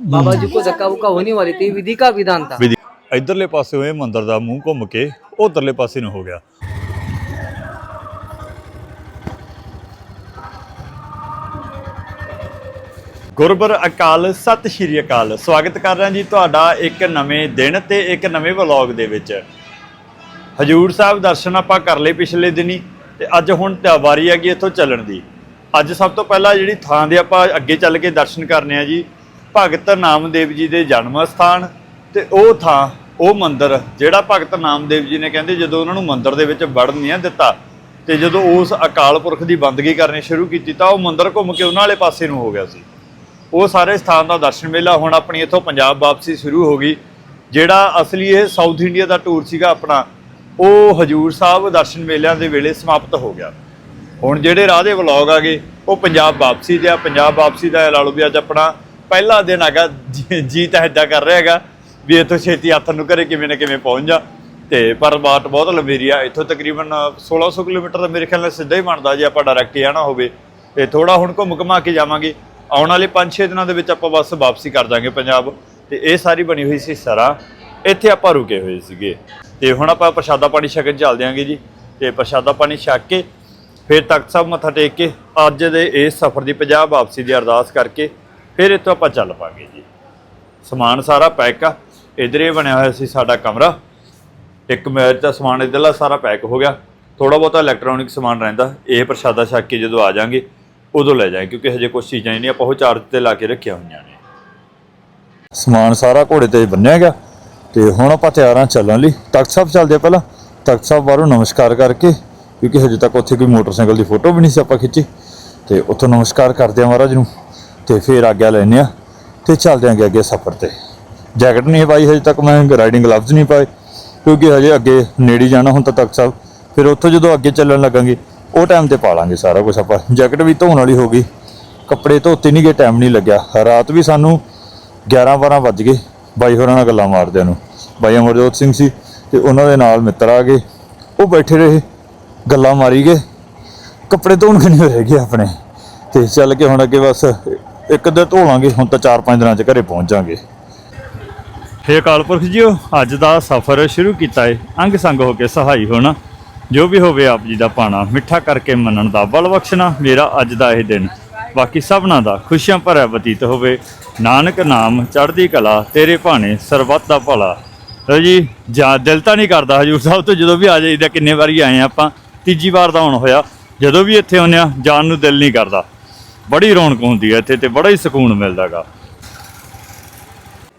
ਬਾਬਾ ਜੀ ਕੋ ਜ਼ੱਕਾ ਬੁਕਾ ਹੋਣੀ ਵਾਲੀ ਤੇ, ਵਿਧੀ ਕਾ ਵਿਧਾਨ ਥਾ ਵਿਧੀ ਇਧਰਲੇ ਪਾਸੇ ਹੋਏ ਮੰਦਰ ਦਾ ਮੂੰਹ ਘੁੰਮ ਕੇ, ਉਧਰਲੇ ਪਾਸੇ ਨੂੰ ਹੋ ਗਿਆ। ਗੁਰਬਰ ਅਕਾਲ, ਸਤਿ ਸ਼੍ਰੀ ਅਕਾਲ। ਸਵਾਗਤ ਕਰ ਰਿਹਾ ਜੀ ਤੁਹਾਡਾ ਇੱਕ ਨਵੇਂ ਦਿਨ ਤੇ ਇੱਕ ਨਵੇਂ ਵਲੌਗ ਦੇ ਵਿੱਚ। ਹਜੂਰ ਸਾਹਿਬ ਦਰਸ਼ਨ ਆਪਾਂ ਕਰ ਲਏ ਪਿਛਲੇ ਦਿਨੀ ਤੇ ਅੱਜ ਹੁਣ ਵਾਰੀ ਆ ਗਈ ਇੱਥੋਂ ਚੱਲਣ ਦੀ। ਅੱਜ ਸਭ ਤੋਂ ਪਹਿਲਾਂ ਜਿਹੜੀ ਥਾਂ ਦੇ ਆਪਾਂ ਅੱਗੇ ਚੱਲ ਕੇ ਦਰਸ਼ਨ ਕਰਨੇ ਆ ਜੀ ਭਗਤ ਨਾਮਦੇਵ ਜੀ ਦੇ ਜਨਮ ਸਥਾਨ ਤੇ ਉਹ ਥਾਂ, ਉਹ ਮੰਦਿਰ, ਜਿਹੜਾ ਭਗਤ ਨਾਮਦੇਵ ਜੀ ਨੇ ਕਹਿੰਦੇ ਜਦੋਂ ਉਹਨਾਂ ਨੂੰ ਮੰਦਿਰ ਦੇ ਵਿੱਚ ਵੜਨ ਨਹੀਂ ਦਿੱਤਾ ਤੇ ਜਦੋਂ ਉਸ ਅਕਾਲ ਪੁਰਖ ਦੀ ਬੰਦਗੀ ਕਰਨੀ ਸ਼ੁਰੂ ਕੀਤੀ ਤਾਂ ਉਹ ਮੰਦਿਰ ਘੁੰਮ ਕੇ ਉਹਨਾਂ ਵਾਲੇ ਪਾਸੇ ਨੂੰ ਹੋ ਗਿਆ ਸੀ। ਉਹ ਸਾਰੇ ਸਥਾਨ ਦਾ ਦਰਸ਼ਨ ਮੇਲਾ ਹੁਣ ਆਪਣੀ ਇੱਥੋਂ ਪੰਜਾਬ ਵਾਪਸੀ ਸ਼ੁਰੂ ਹੋ ਗਈ, ਜਿਹੜਾ ਅਸਲੀ ਇਹ ਸਾਊਥ ਇੰਡੀਆ ਦਾ ਟੂਰ ਸੀਗਾ ਆਪਣਾ, ਉਹ ਹਜੂਰ ਸਾਹਿਬ ਦਰਸ਼ਨ ਮੇਲਿਆਂ ਦੇ ਵੇਲੇ ਸਮਾਪਤ ਹੋ ਗਿਆ। ਹੁਣ ਜਿਹੜੇ ਰਾਹ ਦੇ ਵਲੌਗ ਗਏ, ਉਹ ਪੰਜਾਬ ਵਾਪਸੀ ਦੇ ਆ, ਪੰਜਾਬ ਵਾਪਸੀ ਦਾ ਇਹ ਲਾ ਲਓ ਵੀ ਅੱਜ ਆਪਣਾ ਪਹਿਲਾ ਦਿਨ ਹੈਗਾ, ਜੀ- ਜੀ ਤਾਂ ਏਦਾਂ ਕਰ ਰਿਹਾ ਹੈਗਾ ਵੀ ਇੱਥੋਂ ਛੇਤੀ ਹੱਥ ਨੂੰ ਘਰੇ ਕਿਵੇਂ ਨਾ ਕਿਵੇਂ ਪਹੁੰਚ ਜਾ। ਤੇ ਪਰ ਬਾਟ ਬਹੁਤ ਲੰਬੀ ਆ, ਇੱਥੋਂ ਤਕਰੀਬਨ 1600 ਕਿਲੋਮੀਟਰ ਦਾ ਮੇਰੇ ਖਿਆਲ ਨਾਲ ਸਿੱਧਾ ਹੀ ਬਣਦਾ, ਜੇ ਆਪਾਂ ਡਾਇਰੈਕਟ ਜਾਣਾ ਹੋਵੇ। ਤੇ ਥੋੜਾ ਹੁਣ ਘੁੰਮ ਘੁਮਾ ਕੇ ਜਾਵਾਂਗੇ। ਆਉਣ ਵਾਲੇ 5-6 ਦਿਨਾਂ ਦੇ ਵਿੱਚ ਆਪਾਂ ਬਸ ਵਾਪਸੀ ਕਰ ਦਾਂਗੇ ਪੰਜਾਬ। ਤੇ ਇਹ ਸਾਰੀ ਬਣੀ ਹੋਈ ਸੀ ਸਰਾ। ਇੱਥੇ ਆਪਾਂ ਰੁਕੇ ਹੋਏ ਸੀਗੇ। ਤੇ ਹੁਣ ਆਪਾਂ ਪ੍ਰਸ਼ਾਦਾ ਪਾਣੀ ਛਕਣ ਚੱਲਦੇ ਆਂਗੇ ਜੀ। ਤੇ ਪ੍ਰਸ਼ਾਦਾ ਪਾਣੀ ਛਕ ਕੇ ਫਿਰ ਤਖਤ ਸਾਹਿਬ ਮੱਥਾ ਟੇਕ ਕੇ ਅੱਜ ਦੇ ਇਸ ਸਫ਼ਰ ਦੀ ਪੰਜਾਬ ਵਾਪਸੀ ਦੀ ਅਰਦਾਸ ਕਰਕੇ ਫਿਰ ਇੱਥੋਂ ਆਪਾਂ ਚੱਲ ਪਾਂਗੇ ਜੀ। ਸਮਾਨ ਸਾਰਾ ਪੈਕ ਆ। ਇਧਰ ਬਣਿਆ ਹੋਇਆ ਸੀ ਸਾਡਾ ਕਮਰਾ। ਇੱਕ ਮੈਚ ਦਾ ਸਮਾਨ ਇਧਰਲਾ ਸਾਰਾ ਪੈਕ ਹੋ ਗਿਆ। ਥੋੜਾ ਬਹੁਤਾ ਇਲੈਕਟ੍ਰੋਨਿਕ ਸਮਾਨ ਰਹਿੰਦਾ। ਇਹ ਪ੍ਰਸ਼ਾਦਾ ਛਕ ਕੇ ਜਦੋਂ ਆ ਜਾਾਂਗੇ, ਉਦੋਂ ਲੈ ਜਾਾਂਗੇ, ਕਿਉਂਕਿ ਹਜੇ ਕੁਝ ਚੀਜ਼ਾਂ ਨਹੀਂ। ਆਪਾਂ ਉਹ ਚਾਰਜ ਤੇ ਲਾ ਕੇ ਰੱਖੀਆਂ ਹੋਈਆਂ ਨੇ। ਸਮਾਨ ਸਾਰਾ ਘੋੜੇ ਤੇ ਬੰਨਿਆ ਗਿਆ। ਤੇ ਹੁਣ ਆਪਾਂ ਤਿਆਰ ਹਾਂ ਚੱਲਣ ਲਈ। ਤਖਤ ਸਾਹਿਬ ਚੱਲਦੇ ਆ ਪਹਿਲਾਂ। ਤਖਤ ਸਾਹਿਬ ਬਾਹਰੋਂ ਨਮਸਕਾਰ ਕਰਕੇ, ਕਿਉਂਕਿ ਹਜੇ ਤੱਕ ਉੱਥੇ ਕੋਈ ਮੋਟਰਸਾਈਕਲ ਦੀ ਫੋਟੋ ਵੀ ਨਹੀਂ ਸੀ ਆਪਾਂ ਖਿੱਚੀ। ਤੇ ਉੱਥੋਂ ਨਮਸਕਾਰ ਕਰਦੇ ਆ ਮਹਾਰਾਜ ਨੂੰ। ਤੇ ਫਿਰ ਆਗਿਆ ਲੈਨੇ ਆ ਤੇ ਚੱਲਦੇ ਆਂਗੇ ਅੱਗੇ ਸਫ਼ਰ ਤੇ। ਜੈਕਟ ਨਹੀਂ ਪਾਈ ਹਜੇ ਤੱਕ, ਮੈਂ ਰਾਈਡਿੰਗ ਗਲਵਜ਼ ਨਹੀਂ ਪਾਏ, ਕਿਉਂਕਿ ਹਜੇ ਅੱਗੇ ਨੇੜੇ ਜਾਣਾ ਹੁਣ ਤਾਂ ਤਖਤ ਸਾਹਿਬ ਫਿਰ ਉੱਥੋਂ ਜਦੋਂ ਅੱਗੇ ਚੱਲਣ ਲੱਗਾਂਗੇ, ਉਹ ਟਾਈਮ ਤੇ ਪਾ ਲਾਂਗੇ ਸਾਰਾ ਕੁਝ ਆਪਾਂ। ਜੈਕਟ ਵੀ ਧੋਣ ਵਾਲੀ ਹੋ ਗਈ, ਕੱਪੜੇ ਧੋਤੇ ਨਹੀਂ ਗਏ ਟਾਈਮ ਨਹੀਂ ਲੱਗਿਆ। ਰਾਤ ਵੀ ਸਾਨੂੰ 11 12 ਵੱਜ ਗਏ ਬਾਈ ਹੋਰਾਂ ਨਾਲ ਗੱਲਾਂ ਮਾਰਦਿਆਂ ਨੂੰ। ਬਾਈ ਅਮਰਜੋਤ ਸਿੰਘ ਸੀ ਤੇ ਉਹਨਾਂ ਦੇ ਨਾਲ ਮਿੱਤਰ ਆ ਗਏ। ਉਹ ਬੈਠੇ ਰਹੇ, ਗੱਲਾਂ ਮਾਰੀ ਗਏ। ਕੱਪੜੇ ਧੋਣ ਕੇ ਨਹੀਂ ਰਹਿ ਗਏ ਆਪਣੇ। ਤੇ ਚੱਲ ਕੇ ਹੁਣ ਅੱਗੇ ਬਸ ਇੱਕ ਦਿਨ ਧੋਲਾਂਗੇ, ਹੁਣ ਤਾਂ 4-5 ਦਿਨਾਂ ਚ ਘਰੇ ਪਹੁੰਚਾਂਗੇ ਹੇ ਅਕਾਲ ਪੁਰਖ ਜੀਓ, ਅੱਜ ਦਾ ਸਫ਼ਰ ਸ਼ੁਰੂ ਕੀਤਾ ਹੈ ਅੰਗ ਸੰਗ ਹੋ ਕੇ ਸਹਾਈ ਹੋਣਾ, ਜੋ ਵੀ ਹੋਵੇ ਆਪ ਜੀ ਦਾ ਪਾਣਾ। ਮਿੱਠਾ ਕਰਕੇ ਮੰਨਣ ਦਾ ਬਲ ਬਖਸ਼ਣਾ, ਮੇਰਾ ਅੱਜ ਦਾ ਇਹ ਦਿਨ। ਬਾਕੀ ਸਭਨਾ ਦਾ ਖੁਸ਼ੀਆਂ ਭਰਿਆ ਬਤੀਤ ਹੋਵੇ। ਨਾਨਕ ਨਾਮ ਚੜ੍ਹਦੀ ਕਲਾ, ਤੇਰੇ ਭਾਣੇ ਸਰਬੱਤ ਦਾ ਭਲਾ। ਲਓ ਜੀ, ਜਾਂ ਦਿਲ ਤਾਂ ਨਹੀਂ ਕਰਦਾ ਹਜੂਰ ਸਾਹਿਬ ਤੋਂ ਜਦੋਂ ਵੀ ਆ ਜਾਈਦਾ, ਕਿੰਨੇ ਵਾਰੀ ਆਏ ਆ ਆਪਾਂ। ਤੀਜੀ ਵਾਰ ਦਾ ਹੁਣ ਹੋਇਆ। ਜਦੋਂ ਵੀ ਇੱਥੇ ਆਉਂਦੇ ਆ ਜਾਣ ਨੂੰ ਦਿਲ ਨਹੀਂ ਕਰਦਾ। ਬੜੀ ਰੌਣਕ ਹੁੰਦੀ ਹੈ ਇੱਥੇ ਤੇ ਬੜਾ ਹੀ ਸਕੂਨ ਮਿਲਦਾਗਾ।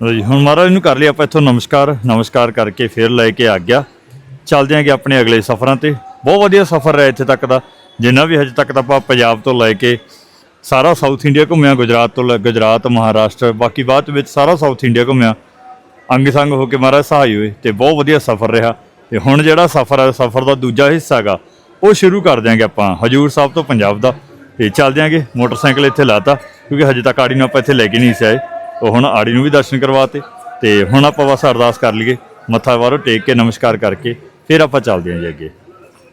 ਲਓ ਜੀ, ਹੁਣ ਮਹਾਰਾਜ ਨੂੰ ਕਰ ਲਿਆ ਆਪਾਂ ਇੱਥੋਂ ਨਮਸਕਾਰ। ਨਮਸਕਾਰ ਕਰਕੇ ਫਿਰ ਲੈ ਕੇ ਆ ਗਿਆ। ਚੱਲਦੇ ਆਂਗੇ ਆਪਣੇ ਅਗਲੇ ਸਫ਼ਰਾਂ ਤੇ। ਬਹੁਤ ਵਧੀਆ ਸਫ਼ਰ ਰਿਹਾ ਇੱਥੇ ਤੱਕ ਦਾ। ਜਿੰਨਾ ਵੀ ਹਜੇ ਤੱਕ ਦਾ ਆਪਾਂ ਪੰਜਾਬ ਤੋਂ ਲੈ ਕੇ ਸਾਰਾ ਸਾਊਥ ਇੰਡੀਆ ਘੁੰਮਿਆ, ਗੁਜਰਾਤ ਤੋਂ ਲੈ, ਗੁਜਰਾਤ, ਮਹਾਰਾਸ਼ਟਰ, ਬਾਕੀ ਬਾਅਦ ਵਿੱਚ ਸਾਰਾ ਸਾਊਥ ਇੰਡੀਆ ਘੁੰਮਿਆ। ਅੰਗ ਸੰਗ ਹੋ ਕੇ ਮਹਾਰਾਜ ਸਹਾਈ ਹੋਏ ਤੇ ਬਹੁਤ ਵਧੀਆ ਸਫ਼ਰ ਰਿਹਾ। ਤੇ ਹੁਣ ਜਿਹੜਾ ਸਫ਼ਰ ਹੈ, ਸਫ਼ਰ ਦਾ ਦੂਜਾ ਹਿੱਸਾ ਹੈਗਾ ਉਹ ਸ਼ੁਰੂ ਕਰ ਦਿਆਂਗੇ ਆਪਾਂ। ਹਜੂਰ ਸਾਹਿਬ ਤੋਂ ਪੰਜਾਬ ਦਾ। ਤੇ ਚੱਲ ਦਿਆਂਗੇ ਮੋਟਰਸਾਈਕਲ ਇੱਥੇ ਲਾਤਾ ਕਿਉਂਕਿ ਹਜੇ ਤੱਕ ਆੜੀ ਨੂੰ ਆਪਾਂ ਇੱਥੇ ਲੈ ਕੇ ਨਹੀਂ ਸੀ ਆਏ। ਉਹ ਹੁਣ ਆੜੀ ਨੂੰ ਵੀ ਦਰਸ਼ਨ ਕਰਵਾਤੇ ਤੇ ਹੁਣ ਆਪਾਂ ਬਸ ਅਰਦਾਸ ਕਰ ਲਈਏ ਮੱਥਾ ਵਾਰੋ ਟੇਕ ਕੇ ਨਮਸਕਾਰ ਕਰਕੇ ਫਿਰ ਆਪਾਂ ਚੱਲਦੇ ਆਂ ਜੀ ਅੱਗੇ।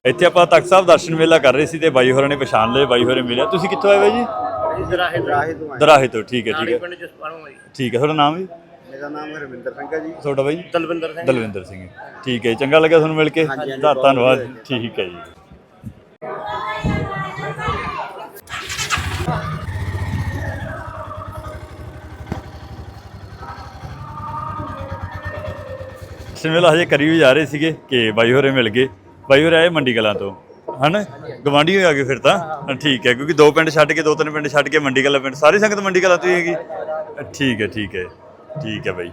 ਇੱਥੇ ਆਪਾਂ ਤਖਤ ਸਾਹਿਬ ਦਰਸ਼ਨ ਮੇਲਾ ਕਰ ਰਹੇ ਸੀ ਤੇ ਬਾਈ ਹੋਰਾਂ ਨੇ ਪਛਾਣ ਲਏ ਬਾਈ ਹੋਰੇ ਮਿਲਿਆ। ਤੁਸੀਂ ਕਿੱਥੋਂ ਆਏ ਬਾਈ ਜੀ? ਦਰਾਹੇ ਦਰਾਹੇ ਤੋਂ ਆਏ। ਦਰਾਹੇ ਤੋਂ ਠੀਕ ਹੈ ਠੀਕ ਹੈ। ਠੀਕ ਹੈ ਤੁਹਾਡਾ ਨਾਮ ਵੀ? ਮੇਰਾ ਨਾਮ ਹਰਵਿੰਦਰ ਸਿੰਘ ਹੈ ਜੀ। ਤੁਹਾਡਾ ਬਾਈ? ਦਲਵਿੰਦਰ ਸਿੰਘ। ਦਲਵਿੰਦਰ ਸਿੰਘ। ਠੀਕ ਹੈ ਜੀ, ਚੰਗਾ ਲੱਗਿਆ ਤੁਹਾਨੂੰ ਮਿਲ ਕੇ। ਧੰਨਵਾਦ ਠੀਕ ਹੈ ਜੀ। ਸ਼ਿਮਲਾ ਹਜੇ ਕਰੀ ਵੀ ਜਾ ਰਹੇ ਸੀਗੇ ਕਿ ਬਾਈ ਹੋਰੇ ਮਿਲ ਗਏ। ਬਾਈ ਹੋਰੇ ਆਏ ਮੰਡੀ ਕਲਾਂ ਤੋਂ। ਹਨ? ਗਵਾਂਢੀ ਆ ਗਏ ਫਿਰ ਤਾਂ। ਠੀਕ ਹੈ ਕਿਉਂਕਿ ਦੋ ਪਿੰਡ ਛੱਡ ਕੇ ਦੋ ਤਿੰਨ ਪਿੰਡ ਛੱਡ ਕੇ ਮੰਡੀ ਕਲਾਂ ਪਿੰਡ ਸਾਰੀ ਸੰਗਤ ਮੰਡੀ ਕਲਾਂ ਤੋਂ ਹੀ ਹੈਗੀ। ਠੀਕ ਹੈ ਠੀਕ ਹੈ ਠੀਕ ਹੈ ਬਾਈ।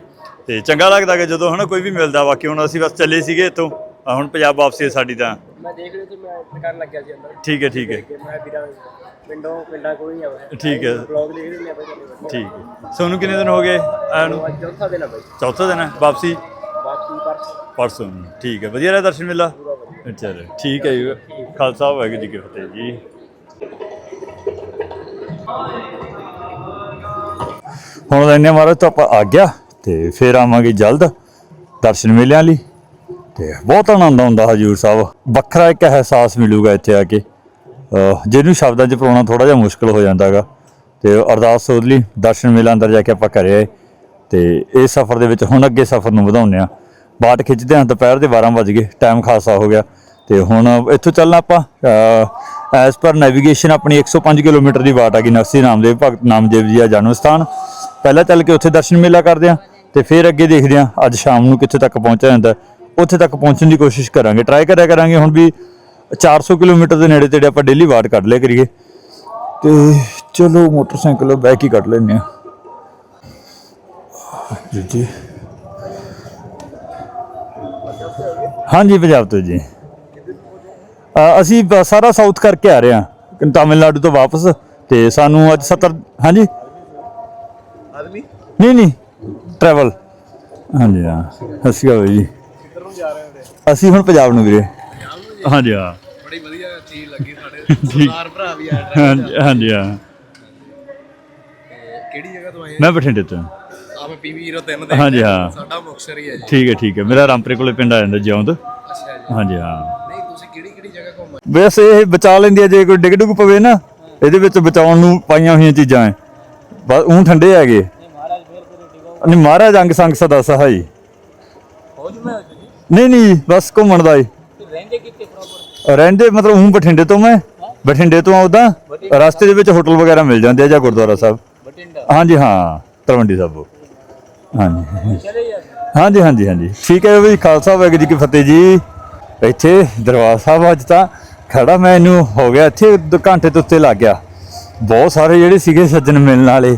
ਤੇ ਚੰਗਾ ਲੱਗਦਾ ਕਿ ਜਦੋਂ ਹਨਾ ਕੋਈ ਵੀ ਮਿਲਦਾ ਬਾਕੀ ਹੁਣ ਅਸੀਂ ਬਸ ਚੱਲੇ ਸੀਗੇ ਇੱਥੋਂ। ਹੁਣ ਪੰਜਾਬ ਵਾਪਸੀ ਸਾਡੀ ਤਾਂ। ਮੈਂ ਦੇਖ ਰਿਹਾ ਤੇ ਮੈਂ ਕਰਨ ਲੱਗਿਆ ਸੀ ਅੰਦਰ। ਠੀਕ ਹੈ ਠੀਕ ਹੈ। ਮੈਂ ਵੀਰਾਂ ਪਿੰਡੋਂ ਪਿੰਡਾ ਕੋਈ ਆ ਮੈਂ। ਠੀਕ ਹੈ। ਬਲੌਗ ਲਿਖ ਦਿੰਦੇ ਆ ਬਾਈ ਠੀਕ ਹੈ। ਤੁਹਾਨੂੰ ਕਿੰਨੇ ਦਿਨ ਹੋ ਗਏ ਆਇਆ ਨੂੰ? ਚੌਥਾ ਦਿਨ ਆ ਬਾਈ। ਚੌਥਾ ਦਿਨ ਹੈ ਵਾਪਸੀ? ਬਾਕੀ ਪਰਸ। ਪਰਸੋਂ ਠੀਕ ਹੈ। ਵਧੀਆ ਰਹਿ ਦਰਸ਼ਨ ਮੇਲਾ? ਚਲੋ ਠੀਕ ਹੈ ਜੀ। ਖਾਲਸਾ ਵਾਹਿਗੁਰੂ ਜੀ ਕੀ ਫਤਿਹ ਜੀ। ਹੁਣ ਲੈਨੇ ਮਹਾਰਾਜ ਤਾਂ ਆਪਾਂ ਆ ਗਿਆ ਤੇ ਫੇਰ ਆਵਾਂਗੇ ਜਲਦ ਦਰਸ਼ਨ ਮੇਲਿਆਂ ਲਈ। ਤੇ ਬਹੁਤ ਆਨੰਦ ਆਉਂਦਾ ਹਜੂਰ ਸਾਹਿਬ। ਵੱਖਰਾ ਇੱਕ ਅਹਿਸਾਸ ਮਿਲੂਗਾ ਇੱਥੇ ਆ ਕੇ। ਜਿਹਨੂੰ ਸ਼ਬਦਾਂ 'ਚ ਪਾਉਣਾ ਥੋੜਾ ਜਿਹਾ ਮੁਸ਼ਕਲ ਹੋ ਜਾਂਦਾਗਾ। ਤੇ ਅਰਦਾਸ ਸੋਧ ਲਈ ਦਰਸ਼ਨ ਮੇਲਾ ਅੰਦਰ ਜਾ ਕੇ ਆਪਾਂ ਘਰੇ ਆਏ। ਤੇ ਇਸ ਸਫ਼ਰ ਦੇ ਵਿੱਚ ਹੁਣ ਅੱਗੇ ਸਫ਼ਰ ਨੂੰ ਵਧਾਉਂਦੇ ਆ ਬਾਟ ਖਿੱਚਦੇ ਹਾਂ, ਦੁਪਹਿਰ ਦੇ 12 ਵਜ ਗਏ ਟਾਈਮ ਖਾਸਾ ਹੋ ਗਿਆ। ਤੇ ਹੁਣ ਇੱਥੋਂ ਚੱਲਣਾ ਆਪਾਂ ਐਸ ਪਰ ਨੈਵੀਗੇਸ਼ਨ ਆਪਣੀ 105 ਕਿਲੋਮੀਟਰ ਦੀ ਵਾਟ ਆ ਗਈ ਨਰਸੀ ਨਾਮਦੇਵ ਭਗਤ ਨਾਮਦੇਵ ਜੀ ਦਾ ਜਨਮ ਸਥਾਨ। ਪਹਿਲਾਂ ਚੱਲ ਕੇ ਉੱਥੇ ਦਰਸ਼ਨ ਮੇਲਾ ਕਰਦੇ ਆ ਤੇ ਫਿਰ ਅੱਗੇ ਦੇਖਦੇ ਆ ਅੱਜ ਸ਼ਾਮ ਨੂੰ ਕਿੱਥੇ ਤੱਕ ਪਹੁੰਚਿਆ ਜਾਂਦਾ। ਉੱਥੇ ਤੱਕ ਪਹੁੰਚਣ ਦੀ ਕੋਸ਼ਿਸ਼ ਕਰਾਂਗੇ। ਟਰਾਈ ਕਰਿਆ ਕਰਾਂਗੇ ਹੁਣ ਵੀ 400 ਕਿਲੋਮੀਟਰ ਦੇ ਨੇੜੇ ਤੇੜੇ ਆਪਾਂ ਡੇਲੀ ਬਾਟ ਕੱਢ ਲਿਆ ਕਰੀਏ। ਤੇ ਚਲੋ ਮੋਟਰਸਾਈਕਲ ਬੈਕ ਹੀ ਕੱਢ ਲੈਨੇ ਆ ਜੀ ਜੀ ਹਾਂਜੀ ਪੰਜਾਬ ਤੋਂ ਜੀ। ਅਸੀਂ ਸਾਰਾ ਸਾਊਥ ਕਰਕੇ ਆ ਰਹੇ ਹਾਂ ਤਾਮਿਲਨਾਡੂ ਤੋਂ ਵਾਪਸ ਤੇ ਸਾਨੂੰ ਅੱਜ 70 ਹਾਂਜੀ? ਆਦਮੀ? ਨਹੀਂ ਨਹੀਂ ਟਰੈਵਲ ਹਾਂਜੀ ਹਾਂ। ਅਕਾਲ ਜੀ। ਅਸੀਂ ਹੁਣ ਪੰਜਾਬ ਨੂੰ ਵੀਰੇ। ਹਾਂਜੀ ਹਾਂ। ਬੜੀ ਵਧੀਆ ਚੀਜ਼ ਲੱਗੀ ਸਾਡੇ ਸਰਦਾਰ ਭਰਾ ਵੀ ਆ ਹਾਂਜੀ ਹਾਂਜੀ ਹਾਂ। ਕਿਹੜੀ ਜਗ੍ਹਾ ਤੋਂ ਆਏ ਮੈਂ ਬਠਿੰਡੇ ਤੋਂ। ਆ ਮੈਂ ਪੀਵੀ 03 ਦੇ ਹਾਂਜੀ ਹਾਂ। ਸਾਡਾ ਮੁਕਸਰ ਹੀ ਹੈ ਜੀ। ਠੀਕ ਹੈ ਠੀਕ ਹੈ। ਮੇਰਾ ਰਾਮਪੁਰੇ ਕੋਲੇ ਪਿੰਡ ਆ ਜਾਂਦਾ ਜਿਉਂਦ। ਅੱਛਾ ਜੀ। ਹਾਂਜੀ ਹਾਂ। ਨਹੀਂ ਤੁਸੀਂ ਕਿਹੜੀ ਕਿਹੜੀ ਜਗ੍ਹਾ ਘੁੰਮੇ ਵੈਸੇ ਇਹ ਬਚਾ ਲੈਂਦੀ ਹੈ ਜੇ ਕੋਈ ਡਿੱਗ ਡੁੱਗ ਪਵੇ ਨਾ ਇਹਦੇ ਵਿੱਚ ਬਚਾਉਣ ਨੂੰ ਪਾਈਆਂ ਹੋਈਆਂ ਚੀਜ਼ਾਂ ਐ। ਬਸ ਉਹ ਠੰਡੇ ਹੈਗੇ। ਨਹੀਂ ਮਹਾਰਾਜ ਅੰਗ ਸੰਗ ਸਦਾ ਸਹਾਈ। ਨਹੀਂ ਨਹੀਂ ਬਸ ਘੁੰਮਣ ਦਾ ਪ੍ਰੋਪਰ ਰਹਿੰਦੇ ਮਤਲਬ ਉਹ ਬਠਿੰਡੇ ਤੋਂ ਮੈਂ ਬਠਿੰਡੇ ਤੋਂ ਆਉਦਾ ਰਸਤੇ ਦੇ ਵਿੱਚ ਹੋਟਲ ਵਗੈਰਾ ਮਿਲ ਜਾਂਦੇ ਆ ਜਾਂ ਗੁਰਦੁਆਰਾ ਸਾਹਿਬ। ਬਟਿੰਡਾ ਹਾਂਜੀ ਹਾਂ ਤਲਵੰਡੀ ਸਾਹਿਬ ਹਾਂਜੀ। ਹਾਂਜੀ ਹਾਂਜੀ ਹਾਂਜੀ। ਠੀਕ ਹੈ ਵੀ ਖਾਲਸਾ ਵਾਹਿਗੁਰੂ ਜੀ ਕੀ ਫਤਿਹ ਜੀ। ਇੱਥੇ ਦਰਬਾਰ ਸਾਹਿਬ ਅੱਜ ਤਾਂ ਖੜਾ ਮੈਨੂੰ ਹੋ ਗਿਆ ਇੱਥੇ ਘੰਟੇ ਤੋਂ ਉੱਤੇ ਲੱਗ ਗਿਆ। ਬਹੁਤ ਸਾਰੇ ਜਿਹੜੇ ਸੀਗੇ ਸੱਜਣ ਮਿਲਣ ਵਾਲੇ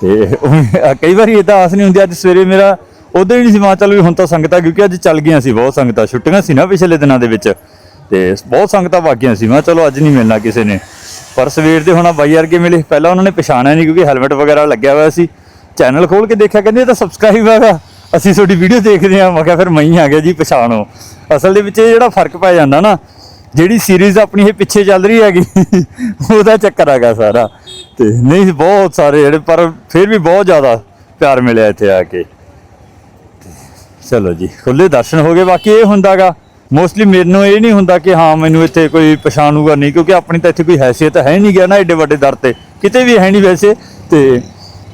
ਤੇ ਕਈ ਵਾਰੀ ਇਹ ਤਾਂ ਆਸ ਨਹੀਂ ਹੁੰਦੀ ਅੱਜ ਸਵੇਰੇ ਮੇਰਾ ਉਦੋਂ ਹੀ ਨਹੀਂ ਸੀ ਮਾਂ ਚੱਲ ਵੀ ਹੁਣ ਤਾਂ ਸੰਗਤਾਂ ਕਿਉਂਕਿ ਅੱਜ ਚੱਲ ਗਈਆਂ ਸੀ ਬਹੁਤ ਸੰਗਤਾਂ ਛੁੱਟੀਆਂ ਸੀ ਨਾ ਪਿਛਲੇ ਦਿਨਾਂ ਦੇ ਵਿੱਚ। ਤੇ ਬਹੁਤ ਸੰਗਤਾਂ ਵਗ ਸੀ। ਮੈਂ ਕਿਹਾ ਚਲੋ ਅੱਜ ਨਹੀਂ ਮਿਲਣਾ ਕਿਸੇ ਨੇ। ਪਰ ਸਵੇਰ ਦੇ ਹੁਣ ਬਾਈ ਵਰਗੇ ਮਿਲੇ। ਪਹਿਲਾਂ ਉਹਨਾਂ ਨੇ ਪਛਾਣਿਆ ਨਹੀਂ ਕਿਉਂਕਿ ਹੈਲਮਟ ਵਗੈਰਾ ਲੱਗਿਆ ਹੋਇਆ ਸੀ। ਚੈਨਲ ਖੋਲ ਕੇ ਦੇਖਿਆ, ਕਹਿੰਦੇ ਇਹ ਤਾਂ ਸਬਸਕ੍ਰਾਈਬ ਹੈਗਾ ਅਸੀਂ ਤੁਹਾਡੀ ਵੀਡੀਓ ਦੇਖਦੇ ਹਾਂ। ਮੈਂ ਕਿਹਾ ਫਿਰ ਮੈਂ ਹੀ ਆ ਗਿਆ ਜੀ, ਪਛਾਣੋ। ਅਸਲ ਦੇ ਵਿੱਚ ਇਹ ਜਿਹੜਾ ਫ਼ਰਕ ਪੈ ਜਾਂਦਾ ਨਾ, ਜਿਹੜੀ ਸੀਰੀਜ਼ ਆਪਣੀ ਇਹ ਪਿੱਛੇ ਚੱਲ ਰਹੀ ਹੈਗੀ, ਉਹਦਾ ਚੱਕਰ ਹੈਗਾ ਸਾਰਾ। ਤੇ ਨਹੀਂ, ਬਹੁਤ ਸਾਰੇ ਜਿਹੜੇ, ਪਰ ਫਿਰ ਵੀ ਬਹੁਤ ਜ਼ਿਆਦਾ ਪਿਆਰ ਮਿਲਿਆ ਇੱਥੇ ਆ ਕੇ। ਚਲੋ ਜੀ ਖੁੱਲੇ ਦਰਸ਼ਨ ਹੋ ਗਏ। ਬਾਕੀ ਇਹ ਹੁੰਦਾਗਾ ਮੋਸਟਲੀ ਮੈਨੂੰ ਇਹ ਨਹੀਂ ਹੁੰਦਾ ਕਿ ਹਾਂ, ਮੈਨੂੰ ਇੱਥੇ ਕੋਈ ਪਛਾਣੂਗਾ ਨਹੀਂ, ਕਿਉਂਕਿ ਆਪਣੀ ਤਾਂ ਇੱਥੇ ਕੋਈ ਹੈਸੀਅਤ ਹੈ ਨਹੀਂ ਗਿਆ ਨਾ ਏਡੇ ਵੱਡੇ ਦਰ ਤੇ। ਕਿਤੇ ਵੀ ਹੈ ਨਹੀਂ ਵੈਸੇ ਤੇ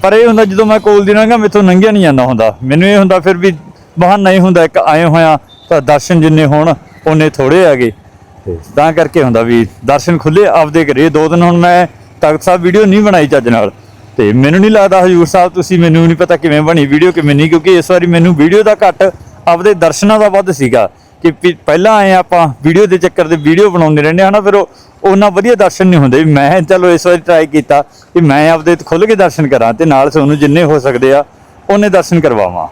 ਪਰ ਇਹ ਹੁੰਦਾ ਜਦੋਂ ਮੈਂ ਕੋਲ ਦੀ ਲੰਘਾਂ ਮੈਥੋਂ ਲੰਘਿਆ ਨਹੀਂ ਜਾਂਦਾ ਹੁੰਦਾ। ਮੈਨੂੰ ਇਹ ਹੁੰਦਾ ਫਿਰ ਵੀ ਬਹਾਨਾ ਹੀ ਹੁੰਦਾ, ਇੱਕ ਆਏ ਹੋਇਆ ਤਾਂ ਦਰਸ਼ਨ ਜਿੰਨੇ ਹੋਣ ਉਹਨੇ ਥੋੜੇ ਹੈਗੇ। ਤੇ ਤਾਂ ਕਰਕੇ ਹੁੰਦਾ ਵੀ ਦਰਸ਼ਨ ਖੁੱਲੇ ਆਪਦੇ ਘਰੇ। ਦੋ ਦਿਨ ਹੁਣ ਮੈਂ ਤਖਤ ਸਾਹਿਬ ਵੀਡੀਓ ਨਹੀਂ ਬਣਾਈ ਚੱਜ ਨਾਲ। ਤੇ ਮੈਨੂੰ ਨਹੀਂ ਲੱਗਦਾ ਹਜੂਰ ਸਾਹਿਬ, ਤੁਸੀਂ ਮੈਨੂੰ ਨਹੀਂ ਪਤਾ ਕਿਵੇਂ ਬਣੀ ਵੀਡੀਓ, ਕਿਵੇਂ ਨਹੀਂ, ਕਿਉਂਕਿ ਇਸ ਵਾਰੀ ਮੈਨੂੰ ਵੀਡੀਓ ਦਾ ਘੱਟ ਆਪਦੇ ਦਰਸ਼ਨਾਂ ਦਾ ਵੱਧ ਸੀਗਾ। ਕਿ ਵੀ ਪਹਿਲਾਂ ਆਏ ਆਪਾਂ ਵੀਡੀਓ ਦੇ ਚੱਕਰ 'ਤੇ ਵੀਡੀਓ ਬਣਾਉਂਦੇ ਰਹਿੰਦੇ ਹਨਾ? ਫਿਰ ਉਹ ਉਹਨਾਂ ਵਧੀਆ ਦਰਸ਼ਨ ਨਹੀਂ ਹੁੰਦੇ ਵੀ ਮੈਂ ਚਲੋ ਇਸ ਵਾਰੀ ਟਰਾਈ ਕੀਤਾ ਕਿ ਮੈਂ ਆਪਦੇ ਖੁੱਲ ਕੇ ਦਰਸ਼ਨ ਕਰਾਂ ਤੇ ਨਾਲ ਤੁਹਾਨੂੰ ਜਿੰਨੇ ਹੋ ਸਕਦੇ ਆ, ਉਹਨੇ ਦਰਸ਼ਨ ਕਰਵਾਵਾਂ।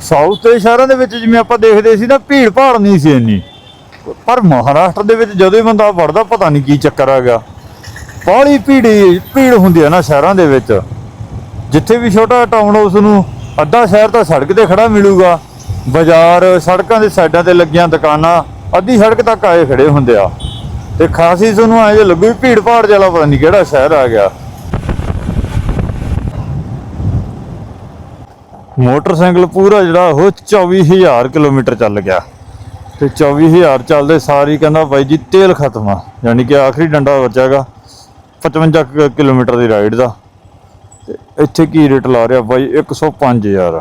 ਸਾਊਥ ਦੇ ਸ਼ਹਿਰਾਂ ਦੇ ਵਿੱਚ ਜਿਵੇਂ ਆਪਾਂ ਦੇਖਦੇ ਸੀ ਨਾ ਭੀੜ ਭਾੜ ਨਹੀਂ ਸੀ ਇੰਨੀ। ਪਰ ਮਹਾਰਾਸ਼ਟਰ ਦੇ ਵਿੱਚ ਜਦੋਂ ਹੀ ਬੰਦਾ ਵੜਦਾ, ਪਤਾ ਨਹੀਂ ਕੀ ਚੱਕਰ ਹੈਗਾ ਬਾਹਲੀ ਭੀੜੀ ਭੀੜ ਹੁੰਦੀ ਹੈ ਨਾ ਸ਼ਹਿਰਾਂ ਦੇ ਵਿੱਚ। ਜਿੱਥੇ ਵੀ ਛੋਟਾ ਟਾਊਨ ਉਸ ਨੂੰ ਅੱਧਾ ਸ਼ਹਿਰ ਤਾਂ ਸੜਕ ਤੇ ਖੜਾ ਮਿਲੂਗਾ। ਬਾਜ਼ਾਰ, ਸੜਕਾਂ ਦੇ ਸਾਈਡਾਂ ਤੇ ਲੱਗੀਆਂ ਦੁਕਾਨਾਂ, ਅੱਧੀ ਸੜਕ ਤੱਕ ਆਏ ਖੜੇ ਹੁੰਦੇ ਆ। ਤੇ ਖਾਸੀ ਤੁਹਾਨੂੰ ਐਂ ਜੇ ਲੱਗੂ ਭੀੜ ਭਾੜ ਜਿਹਾ ਪਤਾ ਨਹੀਂ ਕਿਹੜਾ ਸ਼ਹਿਰ ਆ ਗਿਆ। ਮੋਟਰਸਾਈਕਲ ਪੂਰਾ ਜਿਹੜਾ ਉਹ 24000 ਕਿਲੋਮੀਟਰ ਚੱਲ ਗਿਆ। ਤੇ 24000 ਚੱਲਦੇ ਸਾਰੀ ਕਹਿੰਦਾ ਬਾਈ ਜੀ, ਤੇਲ ਖਤਮ ਆ। ਯਾਨੀ ਕਿ ਆਖਰੀ ਡੰਡਾ ਬਚਾਗਾ 55 ਕਿਲੋਮੀਟਰ ਦੀ ਰਾਈਡ ਦਾ। ਤੇ ਇੱਥੇ ਕੀ ਰੇਟ ਲਾ ਰਿਹਾ ਬਾਈ? 105 ਯਾਰ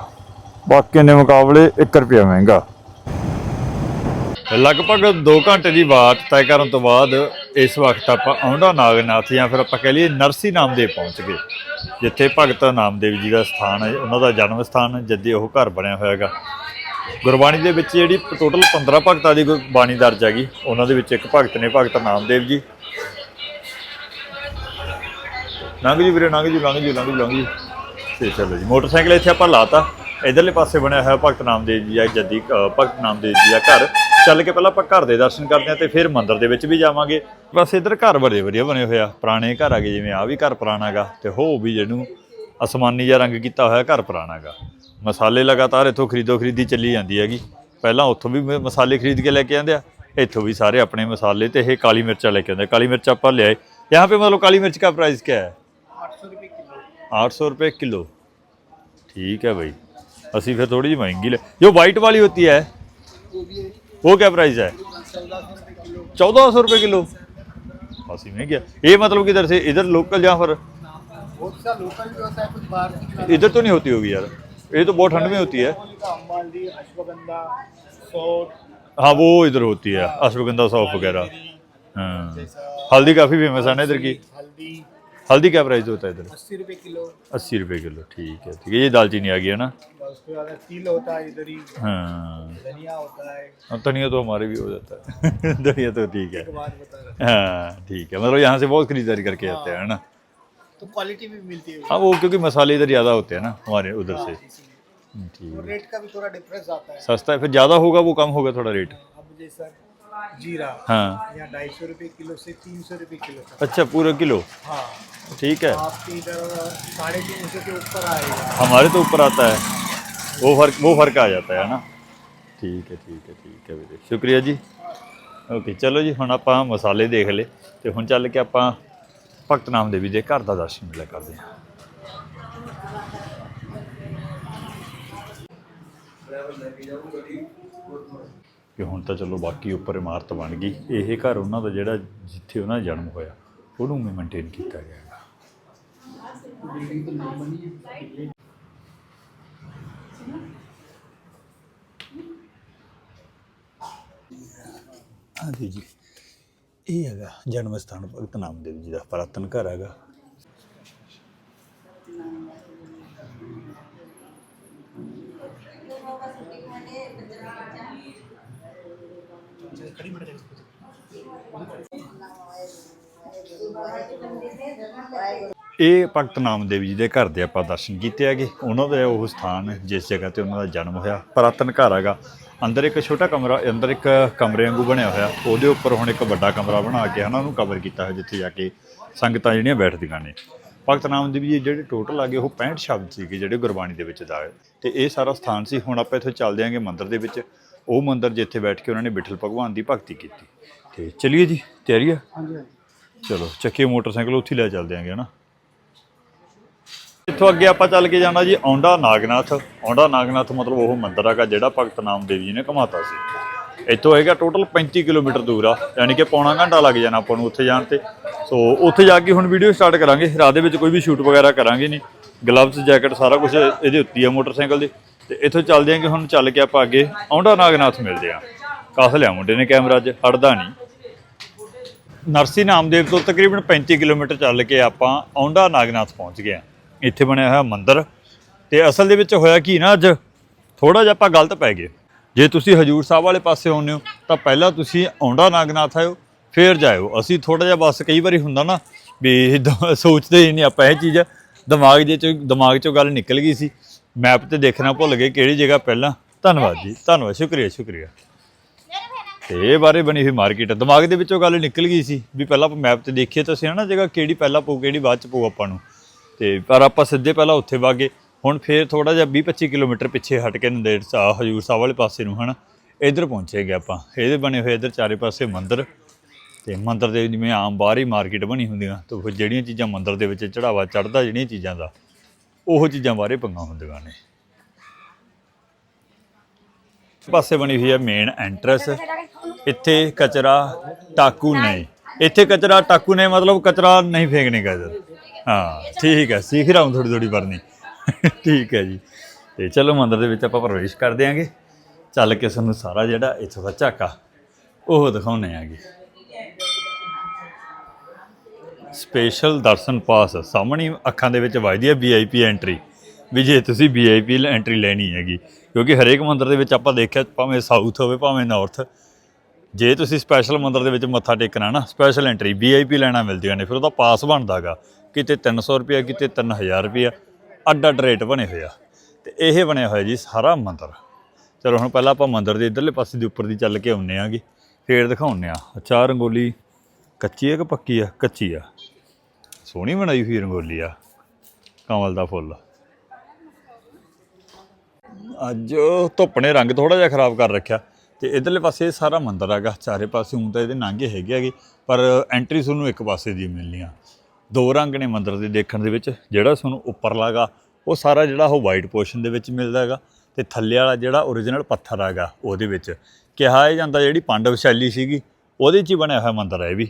ਬਾਕੀ ਦੇ ਮੁਕਾਬਲੇ 1 ਰੁਪਿਆ ਮਹਿੰਗਾ। ਲਗਭਗ 2 ਘੰਟੇ ਦੀ ਬਾਤ ਤੈਅ ਕਰਨ ਤੋਂ ਬਾਅਦ ਇਸ ਵਕਤ ਆਪਾਂ ਆਉਂਦਾ ਨਾਗਨਾਥ ਜਾਂ ਫਿਰ ਆਪਾਂ ਕਹਿ ਲਈਏ ਨਰਸੀ ਨਾਮਦੇਵ ਪਹੁੰਚ ਗਏ। ਜਿੱਥੇ ਭਗਤ ਨਾਮਦੇਵ ਜੀ ਦਾ ਸਥਾਨ ਹੈ, ਉਹਨਾਂ ਦਾ ਜਨਮ ਸਥਾਨ ਜੱਦੇ ਉਹ ਘਰ ਬਣਿਆ ਹੋਇਆ ਹੈਗਾ। ਗੁਰਬਾਣੀ ਦੇ ਵਿੱਚ ਜਿਹੜੀ ਟੋਟਲ 15 ਭਗਤਾਂ ਦੀ ਗੁ- ਬਾਣੀ ਦਰਜ ਹੈਗੀ, ਉਹਨਾਂ ਦੇ ਵਿੱਚ ਇੱਕ ਭਗਤ ਨੇ ਭਗਤ ਨਾਮਦੇਵ ਜੀ ਲੰਘ ਜੂ ਵੀਰੇ, ਲੰਘ ਜੂ ਲੰਘ ਜੂ ਲੰਘ ਜੂ, ਲੰਘ ਜੀ। ਤੇ ਚਲੋ ਜੀ, ਮੋਟਰਸਾਈਕਲ ਇੱਥੇ ਆਪਾਂ ਲਾਤਾ। ਇਧਰਲੇ ਪਾਸੇ ਬਣਿਆ ਹੋਇਆ ਭਗਤ ਨਾਮਦੇਵ ਜੀ ਆ, ਜੱਦੀ ਭਗਤ ਨਾਮਦੇਵ ਜੀ ਆ ਘਰ। ਚੱਲ ਕੇ ਪਹਿਲਾਂ ਆਪਾਂ ਘਰ ਦੇ ਦਰਸ਼ਨ ਕਰਦੇ ਹਾਂ ਤੇ ਫਿਰ ਮੰਦਰ ਦੇ ਵਿੱਚ ਵੀ ਜਾਵਾਂਗੇ। ਬਸ ਇਧਰ ਘਰ ਬੜੇ ਵਧੀਆ ਬਣੇ ਹੋਇਆ ਪੁਰਾਣੇ ਘਰ ਆ ਗਏ, ਜਿਵੇਂ ਆ ਵੀ ਘਰ ਪੁਰਾਣਾ ਗਾ ਤੇ ਹੋ ਵੀ ਜਿਹਨੂੰ ਅਸਮਾਨੀ ਜਿਹਾ ਰੰਗ ਕੀਤਾ ਹੋਇਆ ਘਰ ਪੁਰਾਣਾ ਗਾ। ਮਸਾਲੇ ਲਗਾਤਾਰ ਇੱਥੋਂ ਖਰੀਦੋ ਖਰੀਦੀ ਚੱਲੀ ਜਾਂਦੀ ਹੈਗੀ। ਪਹਿਲਾਂ ਉੱਥੋਂ ਵੀ ਮਸਾਲੇ ਖਰੀਦ ਕੇ ਲੈ ਕੇ ਆਂਦੇ ਆ, ਇੱਥੋਂ ਵੀ ਸਾਰੇ ਆਪਣੇ ਮਸਾਲੇ ਤੇ ਇਹ ਕਾਲੀ ਮਿਰਚਾਂ ਲੈ ਕੇ ਆਉਂਦੇ ਕਾਲੀ ਮਿਰਚ ਆਪਾਂ ਲਿਆਏ। ਯਹਾਂ ਪੇ ਮਤਲਬ ਕਾਲੀ ਮਿਰਚ ਦਾ ਪ੍ਰਾਈਸ ਕਿਆ ਹੈ? 800 रुपये किलो। ठीक है भाई। अस्सी फिर थोड़ी जी महँगी ले। जो वाइट वाली होती है। वो क्या प्राइस है? चौदह सौ रुपये किलो। अस्सी में क्या ये मतलब किधर से? इधर लोकल से भी इधर तो नहीं होती होगी यार। ये तो बहुत ठंड में होती है। हाँ वो इधर होती है। अश्वगंधा सौफ वगैरह। हाँ। हल्दी काफ़ी फ़ेमस है ना इधर की? हल्दी हल्दी क्या प्राइस होता है इधर अस्सी रुपये किलो अस्सी रुपये किलो ठीक है ठीक है ये दालचीनी आ गई है ना उसके बाद तिल होता है इधर ही हाँ धनिया होता है अब धनिया तो हमारे भी हो जाता है धनिया तो ठीक है एक बार बता रहा हाँ ठीक है मतलब यहाँ से बहुत खरीदारी करके आते हैं है ना तो क्वालिटी भी मिलती है हाँ वो क्योंकि मसाले इधर ज़्यादा होते हैं ना हमारे उधर से इसीलिए हम्म, ठीक और रेट का भी थोड़ा डिफरेंस आता है सस्ता है फिर ज़्यादा होगा वो कम होगा थोड़ा रेट अब जैसा जीरा हाँ यहाँ ढाई सौ रुपये किलो से तीन सौ रुपये किलो तक अच्छा पूरा किलो हाँ ठीक है आपके इधर साढ़े तीन सौ के ऊपर आएगा हमारे तो ऊपर आता है वो फर्क वो फर्क आ जाता है ना ਠੀਕ ਹੈ ਠੀਕ ਹੈ ਠੀਕ ਹੈ ਵੀਰੇ ਸ਼ੁਕਰੀਆ ਜੀ ਓਕੇ ਚਲੋ ਜੀ ਹੁਣ ਆਪਾਂ ਮਸਾਲੇ ਦੇਖ ਲਏ ਤੇ ਹੁਣ ਚੱਲ ਕੇ ਆਪਾਂ ਭਗਤ ਨਾਮ ਦੇਵੀ ਦੇ ਘਰ ਦਾ ਦਰਸ਼ਨ ਮਿਲਿਆ ਕਰਦੇ ਹਾਂ ਕਿ ਕਿ ਹੁਣ ਤਾਂ ਚਲੋ ਬਾਕੀ ਉੱਪਰ ਇਮਾਰਤ ਬਣ ਗਈ। ਇਹ ਘਰ ਉਹਨਾਂ ਦਾ ਜਿਹੜਾ ਜਿੱਥੇ ਉਹਨਾਂ ਦਾ ਜਨਮ ਹੋਇਆ, ਉਹਨੂੰ ਵੀ ਮੇਨਟੇਨ ਕੀਤਾ ਗਿਆ ਹੈਗਾ। ਹਾਂਜੀ ਜੀ। ਇਹ ਹੈਗਾ ਜਨਮ ਸਥਾਨ ਭਗਤ ਨਾਮਦੇਵ ਜੀ ਦਾ, ਪੁਰਾਤਨ ਘਰ ਹੈਗਾ। ਇਹ ਭਗਤ ਨਾਮਦੇਵ ਜੀ ਦੇ ਘਰ ਦੇ ਆਪਾਂ ਦਰਸ਼ਨ ਕੀਤੇ ਹੈਗੇ ਉਹਨਾਂ ਦਾ ਉਹ ਸਥਾਨ ਜਿਸ ਜਗ੍ਹਾ ਤੇ ਉਹਨਾਂ ਦਾ ਜਨਮ ਹੋਇਆ ਪੁਰਾਤਨ ਘਰ ਹੈਗਾ ਅੰਦਰ ਇੱਕ ਛੋਟਾ ਕਮਰਾ ਅੰਦਰ ਇੱਕ ਕਮਰੇ ਵਾਂਗੂ ਬਣਿਆ ਹੋਇਆ ਉਹਦੇ ਉੱਪਰ ਹੁਣ ਇੱਕ ਵੱਡਾ ਕਮਰਾ ਬਣਾ ਕੇ ਹਨਾ ਉਹਨੂੰ ਕਵਰ ਕੀਤਾ ਹੋਇਆ ਜਿੱਥੇ ਜਾ ਕੇ ਸੰਗਤਾਂ ਜਿਹੜੀਆਂ ਬੈਠਦੀਆਂ ਨੇ ਭਗਤ ਨਾਮਦੇਵ ਜੀ ਜਿਹੜੇ ਟੋਟਲ ਆਗੇ ਉਹ 65 ਸ਼ਬਦ ਸੀਗੇ ਜਿਹੜੇ ਗੁਰਬਾਣੀ ਦੇ ਵਿੱਚ ਦਾ ਹੈ ਤੇ ਇਹ ਸਾਰਾ ਸਥਾਨ ਸੀ ਹੁਣ ਆਪਾਂ ਇੱਥੇ ਚੱਲਦੇ ਆਂਗੇ ਮੰਦਿਰ ਦੇ ਵਿੱਚ। ਉਹ ਮੰਦਿਰ ਜਿੱਥੇ ਬੈਠ ਕੇ ਉਹਨਾਂ ਨੇ ਵਿਠਲ ਭਗਵਾਨ ਦੀ ਭਗਤੀ ਕੀਤੀ। ਤੇ ਚਲਿਏ ਜੀ ਤਿਆਰੀ ਆ? जी ਚਲੋ ਚੱਕੇ ਮੋਟਰਸਾਈਕਲ ਉੱਥੇ ਲੈ ਚੱਲਦੇ ਆਂਗੇ ਹਨਾ? ਇੱਥੋਂ ਅੱਗੇ ਆਪਾਂ ਚੱਲ ਕੇ ਜਾਣਾ ਜੀ ਔਂਡਾ ਨਾਗਨਾਥ। ਔਂਡਾ ਨਾਗਨਾਥ ਮਤਲਬ ਉਹ ਮੰਦਿਰ ਹੈਗਾ ਜਿਹੜਾ ਭਗਤ ਨਾਮਦੇਵ ਜੀ ਨੇ ਘਮਾਤਾ ਸੀ। ਇੱਥੋਂ ਹੈਗਾ ਟੋਟਲ 35 ਕਿਲੋਮੀਟਰ ਦੂਰ ਆ, ਯਾਨੀ ਕਿ ਪੌਣਾ ਘੰਟਾ ਲੱਗ ਜਾਣਾ ਆਪਾਂ ਨੂੰ ਉੱਥੇ ਜਾਣ ਤੇ। ਸੋ ਉੱਥੇ ਜਾ ਕੇ ਹੁਣ ਵੀਡੀਓ ਸਟਾਰਟ ਕਰਾਂਗੇ ਰਾਤ ਦੇ ਵਿੱਚ ਕੋਈ ਵੀ ਸ਼ੂਟ ਵਗੈਰਾ ਕਰਾਂਗੇ ਨਹੀਂ। ਗਲਵਸ ਜੈਕਟ ਸਾਰਾ ਕੁਝ ਇਹਦੇ ਉੱਤੇ ਆ ਮੋਟਰਸਾਈਕਲ ਦੇ। ਤੇ ਇੱਥੋਂ ਚੱਲਦੇ ਆਂਗੇ ਹੁਣ ਚੱਲ ਕੇ ਆਪਾਂ ਅੱਗੇ ਔਂਡਾ ਨਾਗਨਾਥ ਮਿਲਦੇ ਆ। ਕੱਸ ਲਿਆ ਮੁੰਡੇ ਨੇ ਕੈਮਰਾ 'ਚ, ਹਟਦਾ ਨਹੀਂ। ਨਰਸੀ ਨਾਮਦੇਵ ਤੋਂ ਤਕਰੀਬਨ 35 ਕਿਲੋਮੀਟਰ ਚੱਲ ਕੇ ਆਪਾਂ ਔਂਡਾ ਨਾਗਨਾਥ ਪਹੁੰਚ ਗਏ ਹਾਂ ਇੱਥੇ ਬਣਿਆ ਹੋਇਆ ਮੰਦਿਰ। ਤੇ ਅਸਲ ਦੇ ਵਿੱਚ ਹੋਇਆ ਕੀ ਨਾ ਅੱਜ? ਥੋੜਾ ਜਿਹਾ ਆਪਾਂ ਗਲਤ ਪੈ ਗਏ। ਜੇ ਤੁਸੀਂ ਹਜੂਰ ਸਾਹਿਬ ਵਾਲੇ ਪਾਸੇ ਆਉਂਦੇ ਹੋ, ਤਾਂ ਪਹਿਲਾਂ ਤੁਸੀਂ ਔਂਡਾ ਨਾਗਨਾਥ ਆਇਓ, ਫੇਰ ਜਾਇਓ। ਅਸੀਂ ਥੋੜਾ ਜਿਹਾ ਬਸ ਕਈ ਵਾਰੀ ਹੁੰਦਾ ਨਾ ਵੀ ਦ- ਸੋਚਦੇ ਹੀ ਨਹੀਂ ਆਪਾਂ ਇਹ ਚੀਜ਼। ਦਿਮਾਗ ਦੇ ਚੋਂ, ਦਿਮਾਗ ਚੋਂ ਗੱਲ ਨਿਕਲ ਗਈ ਸੀ। ਮੈਪ ਤੇ ਦੇਖਣਾ ਭੁੱਲ ਗਏ ਕਿਹੜੀ ਜਗ੍ਹਾ ਪਹਿਲਾਂ। ਧੰਨਵਾਦ ਜੀ, ਧੰਨਵਾਦ, ਸ਼ੁਕਰੀਆ ਸ਼ੁਕਰੀਆ। ਤੇ ਇਹ ਬਾਰੇ ਬਣੀ ਹੋਈ ਮਾਰਕੀਟ, ਦਿਮਾਗ ਦੇ ਵਿੱਚੋਂ ਗੱਲ ਨਿਕਲ ਗਈ ਸੀ ਵੀ ਪਹਿਲਾਂ ਆਪਾਂ ਮੈਪ ਤੇ ਦੇਖੀਏ ਤਾਂ ਅਸੀਂ ਨਾ ਜਗ੍ਹਾ ਕਿਹੜੀ ਪਹਿਲਾਂ ਪਊ, ਕਿਹੜੀ ਬਾਅਦ ਚ ਪਊ ਆਪਾਂ ਨੂੰ। ਤੇ ਪਰ ਆਪਾਂ ਸਿੱਧੇ ਪਹਿਲਾਂ ਉੱਥੇ ਵਾਗੇ। ਹੁਣ ਫੇਰ ਥੋੜਾ ਜਿਹਾ 20 25 ਕਿਲੋਮੀਟਰ ਪਿੱਛੇ ਹਟ ਕੇ ਨੰਦੇੜ ਸਾਹਿਬ ਹਜੂਰ ਸਾਹਿਬ ਵਾਲੇ ਪਾਸੇ ਨੂੰ, ਹਨਾ? ਇੱਧਰ ਪਹੁੰਚੇ ਪਹੁੰਚੇਗੇ ਆਪਾਂ। ਇਹਦੇ ਬਣੇ ਹੋਏ ਇੱਧਰ ਚਾਰੇ ਪਾਸੇ ਮੰਦਰ। ਤੇ ਮੰਦਰ ਦੇ ਜਿਵੇਂ ਆਮ ਬਾਹਰ ਹੀ ਮਾਰਕੀਟ ਬਣੀ ਹੁੰਦੀਆਂ, ਤਾਂ ਫਿਰ ਜਿਹੜੀਆਂ ਚੀਜ਼ਾਂ ਮੰਦਰ ਦੇ ਵਿੱਚ ਚੜਾਵਾ ਚੜਦਾ ਜਿਹੜੀਆਂ ਚੀਜ਼ਾਂ ਦਾ, ਉਹ ਚੀਜ਼ਾਂ ਬਾਰੇ ਪੰਗਾ ਹੁੰਦੀਆਂ ਨੇ। ਪਾਸੇ ਬਣੀ ਹੋਈ ਹੈ ਮੇਨ ਐਂਟਰੈਂਸ ਇੱਥੇ ਕਚਰਾ ਟਾਕੂ ਨਹੀਂ। ਇੱਥੇ ਕਚਰਾ ਟਾਕੂ ਨੇ ਮਤਲਬ ਕਚਰਾ ਨਹੀਂ ਫੇਂਕਣੇ ਕਾ ਹਾਂ, ਠੀਕ ਹੈ, ਸਿੱਖ ਰਹਾ ਹਾਂ ਥੋੜੀ ਥੋੜੀ ਪਰਨੀ ਠੀਕ ਹੈ ਜੀ। ਤੇ ਚਲੋ ਮੰਦਰ ਦੇ ਵਿੱਚ ਆਪਾਂ ਪ੍ਰਵੇਸ਼ ਕਰ ਦਿਆਂਗੇ ਚੱਲ ਕੇ ਤੁਹਾਨੂੰ ਸਾਰਾ ਜਿਹੜਾ ਇੱਥੋਂ ਦਾ ਝਾਕਾ, ਉਹ ਦਿਖਾਉਣੇ ਆਗੇ। ਸਪੈਸ਼ਲ ਦਰਸ਼ਨ ਪਾਸ, ਸਾਹਮਣੇ ਅੱਖਾਂ ਦੇ ਵਿੱਚ ਵੱਜਦੀ ਹੈ ਵੀਆਈਪੀ ਐਂਟਰੀ ਵੀ ਜੇ ਤੁਸੀਂ ਵੀਆਈਪੀ ਐਂਟਰੀ ਲੈਣੀ ਹੈਗੀ, ਕਿਉਂਕਿ ਹਰੇਕ ਮੰਦਰ ਦੇ ਵਿੱਚ ਆਪਾਂ ਦੇਖਿਆ, ਭਾਵੇਂ ਸਾਊਥ ਹੋਵੇ, ਭਾਵੇਂ ਨਾਰਥ ਜੇ ਤੁਸੀਂ ਸਪੈਸ਼ਲ ਮੰਦਰ ਦੇ ਵਿੱਚ ਮੱਥਾ ਟੇਕਣਾ ਨਾ ਸਪੈਸ਼ਲ ਐਂਟਰੀ ਵੀਆਈਪੀ ਲੈਣਾ ਮਿਲਦੀਆਂ ਨੇ, ਫਿਰ ਉਹਦਾ ਪਾਸ ਬਣਦਾਗਾ। ਕਿਤੇ 300 ਰੁਪਿਆ ਕਿਤੇ 3000 ਰੁਪਿਆ ਅੱਡ ਅੱਡ ਰੇਟ ਬਣੇ ਹੋਏ ਆ। ਤੇ ਇਹ ਬਣਿਆ ਹੋਇਆ ਜੀ ਸਾਰਾ ਮੰਦਿਰ। ਚਲੋ ਹੁਣ ਪਹਿਲਾਂ ਆਪਾਂ ਮੰਦਿਰ ਦੇ ਇਧਰਲੇ ਪਾਸੇ ਦੀ ਉੱਪਰ ਦੀ ਚੱਲ ਕੇ ਆਉਂਦੇ ਆਂਗੇ ਫੇਰ ਦਿਖਾਉਂਦੇ ਆ। ਅੱਛਾ ਰੰਗੋਲੀ ਕੱਚੀ ਹੈ ਕਿ ਪੱਕੀ ਆ? ਕੱਚੀ ਆ। ਸੋਹਣੀ ਬਣਾਈ ਹੋਈ ਰੰਗੋਲੀ ਆ। ਕਮਲ ਦਾ ਫੁੱਲ। ਅੱਜ ਧੁੱਪ ਨੇ ਰੰਗ ਥੋੜਾ ਜਿਹਾ ਖਰਾਬ ਕਰ ਰੱਖਿਆ। ਤੇ ਇਧਰਲੇ ਪਾਸੇ ਸਾਰਾ ਮੰਦਿਰ ਹੈਗਾ। ਚਾਰੇ ਪਾਸੇ ਹੁਣ ਤਾਂ ਇਹਦੇ ਨਾਂਗੇ ਹੈਗੇ ਹੈਗੇ। ਪਰ ਐਂਟਰੀ ਤੁਹਾਨੂੰ ਇੱਕ ਪਾਸੇ ਦੀ ਮਿਲਣੀ ਆ। ਦੋ ਰੰਗ ਨੇ ਮੰਦਰ ਦੇ ਦੇਖਣ ਦੇ ਵਿੱਚ, ਜਿਹੜਾ ਤੁਹਾਨੂੰ ਉੱਪਰ ਲਾਗਾ ਉਹ ਸਾਰਾ ਜਿਹੜਾ ਉਹ ਵਾਈਟ ਪੋਰਸ਼ਨ ਦੇ ਵਿੱਚ ਮਿਲਦਾ ਹੈਗਾ ਤੇ ਥੱਲੇ ਵਾਲਾ ਜਿਹੜਾ ਓਰੀਜਨਲ ਪੱਥਰ ਹੈਗਾ ਉਹਦੇ ਵਿੱਚ। ਕਿਹਾ ਜਾਂਦਾ ਜਿਹੜੀ ਪਾਂਡਵ ਸ਼ੈਲੀ ਸੀਗੀ, ਉਹਦੇ 'ਚ ਹੀ ਬਣਿਆ ਹੋਇਆ ਮੰਦਰ ਹੈ ਇਹ ਵੀ।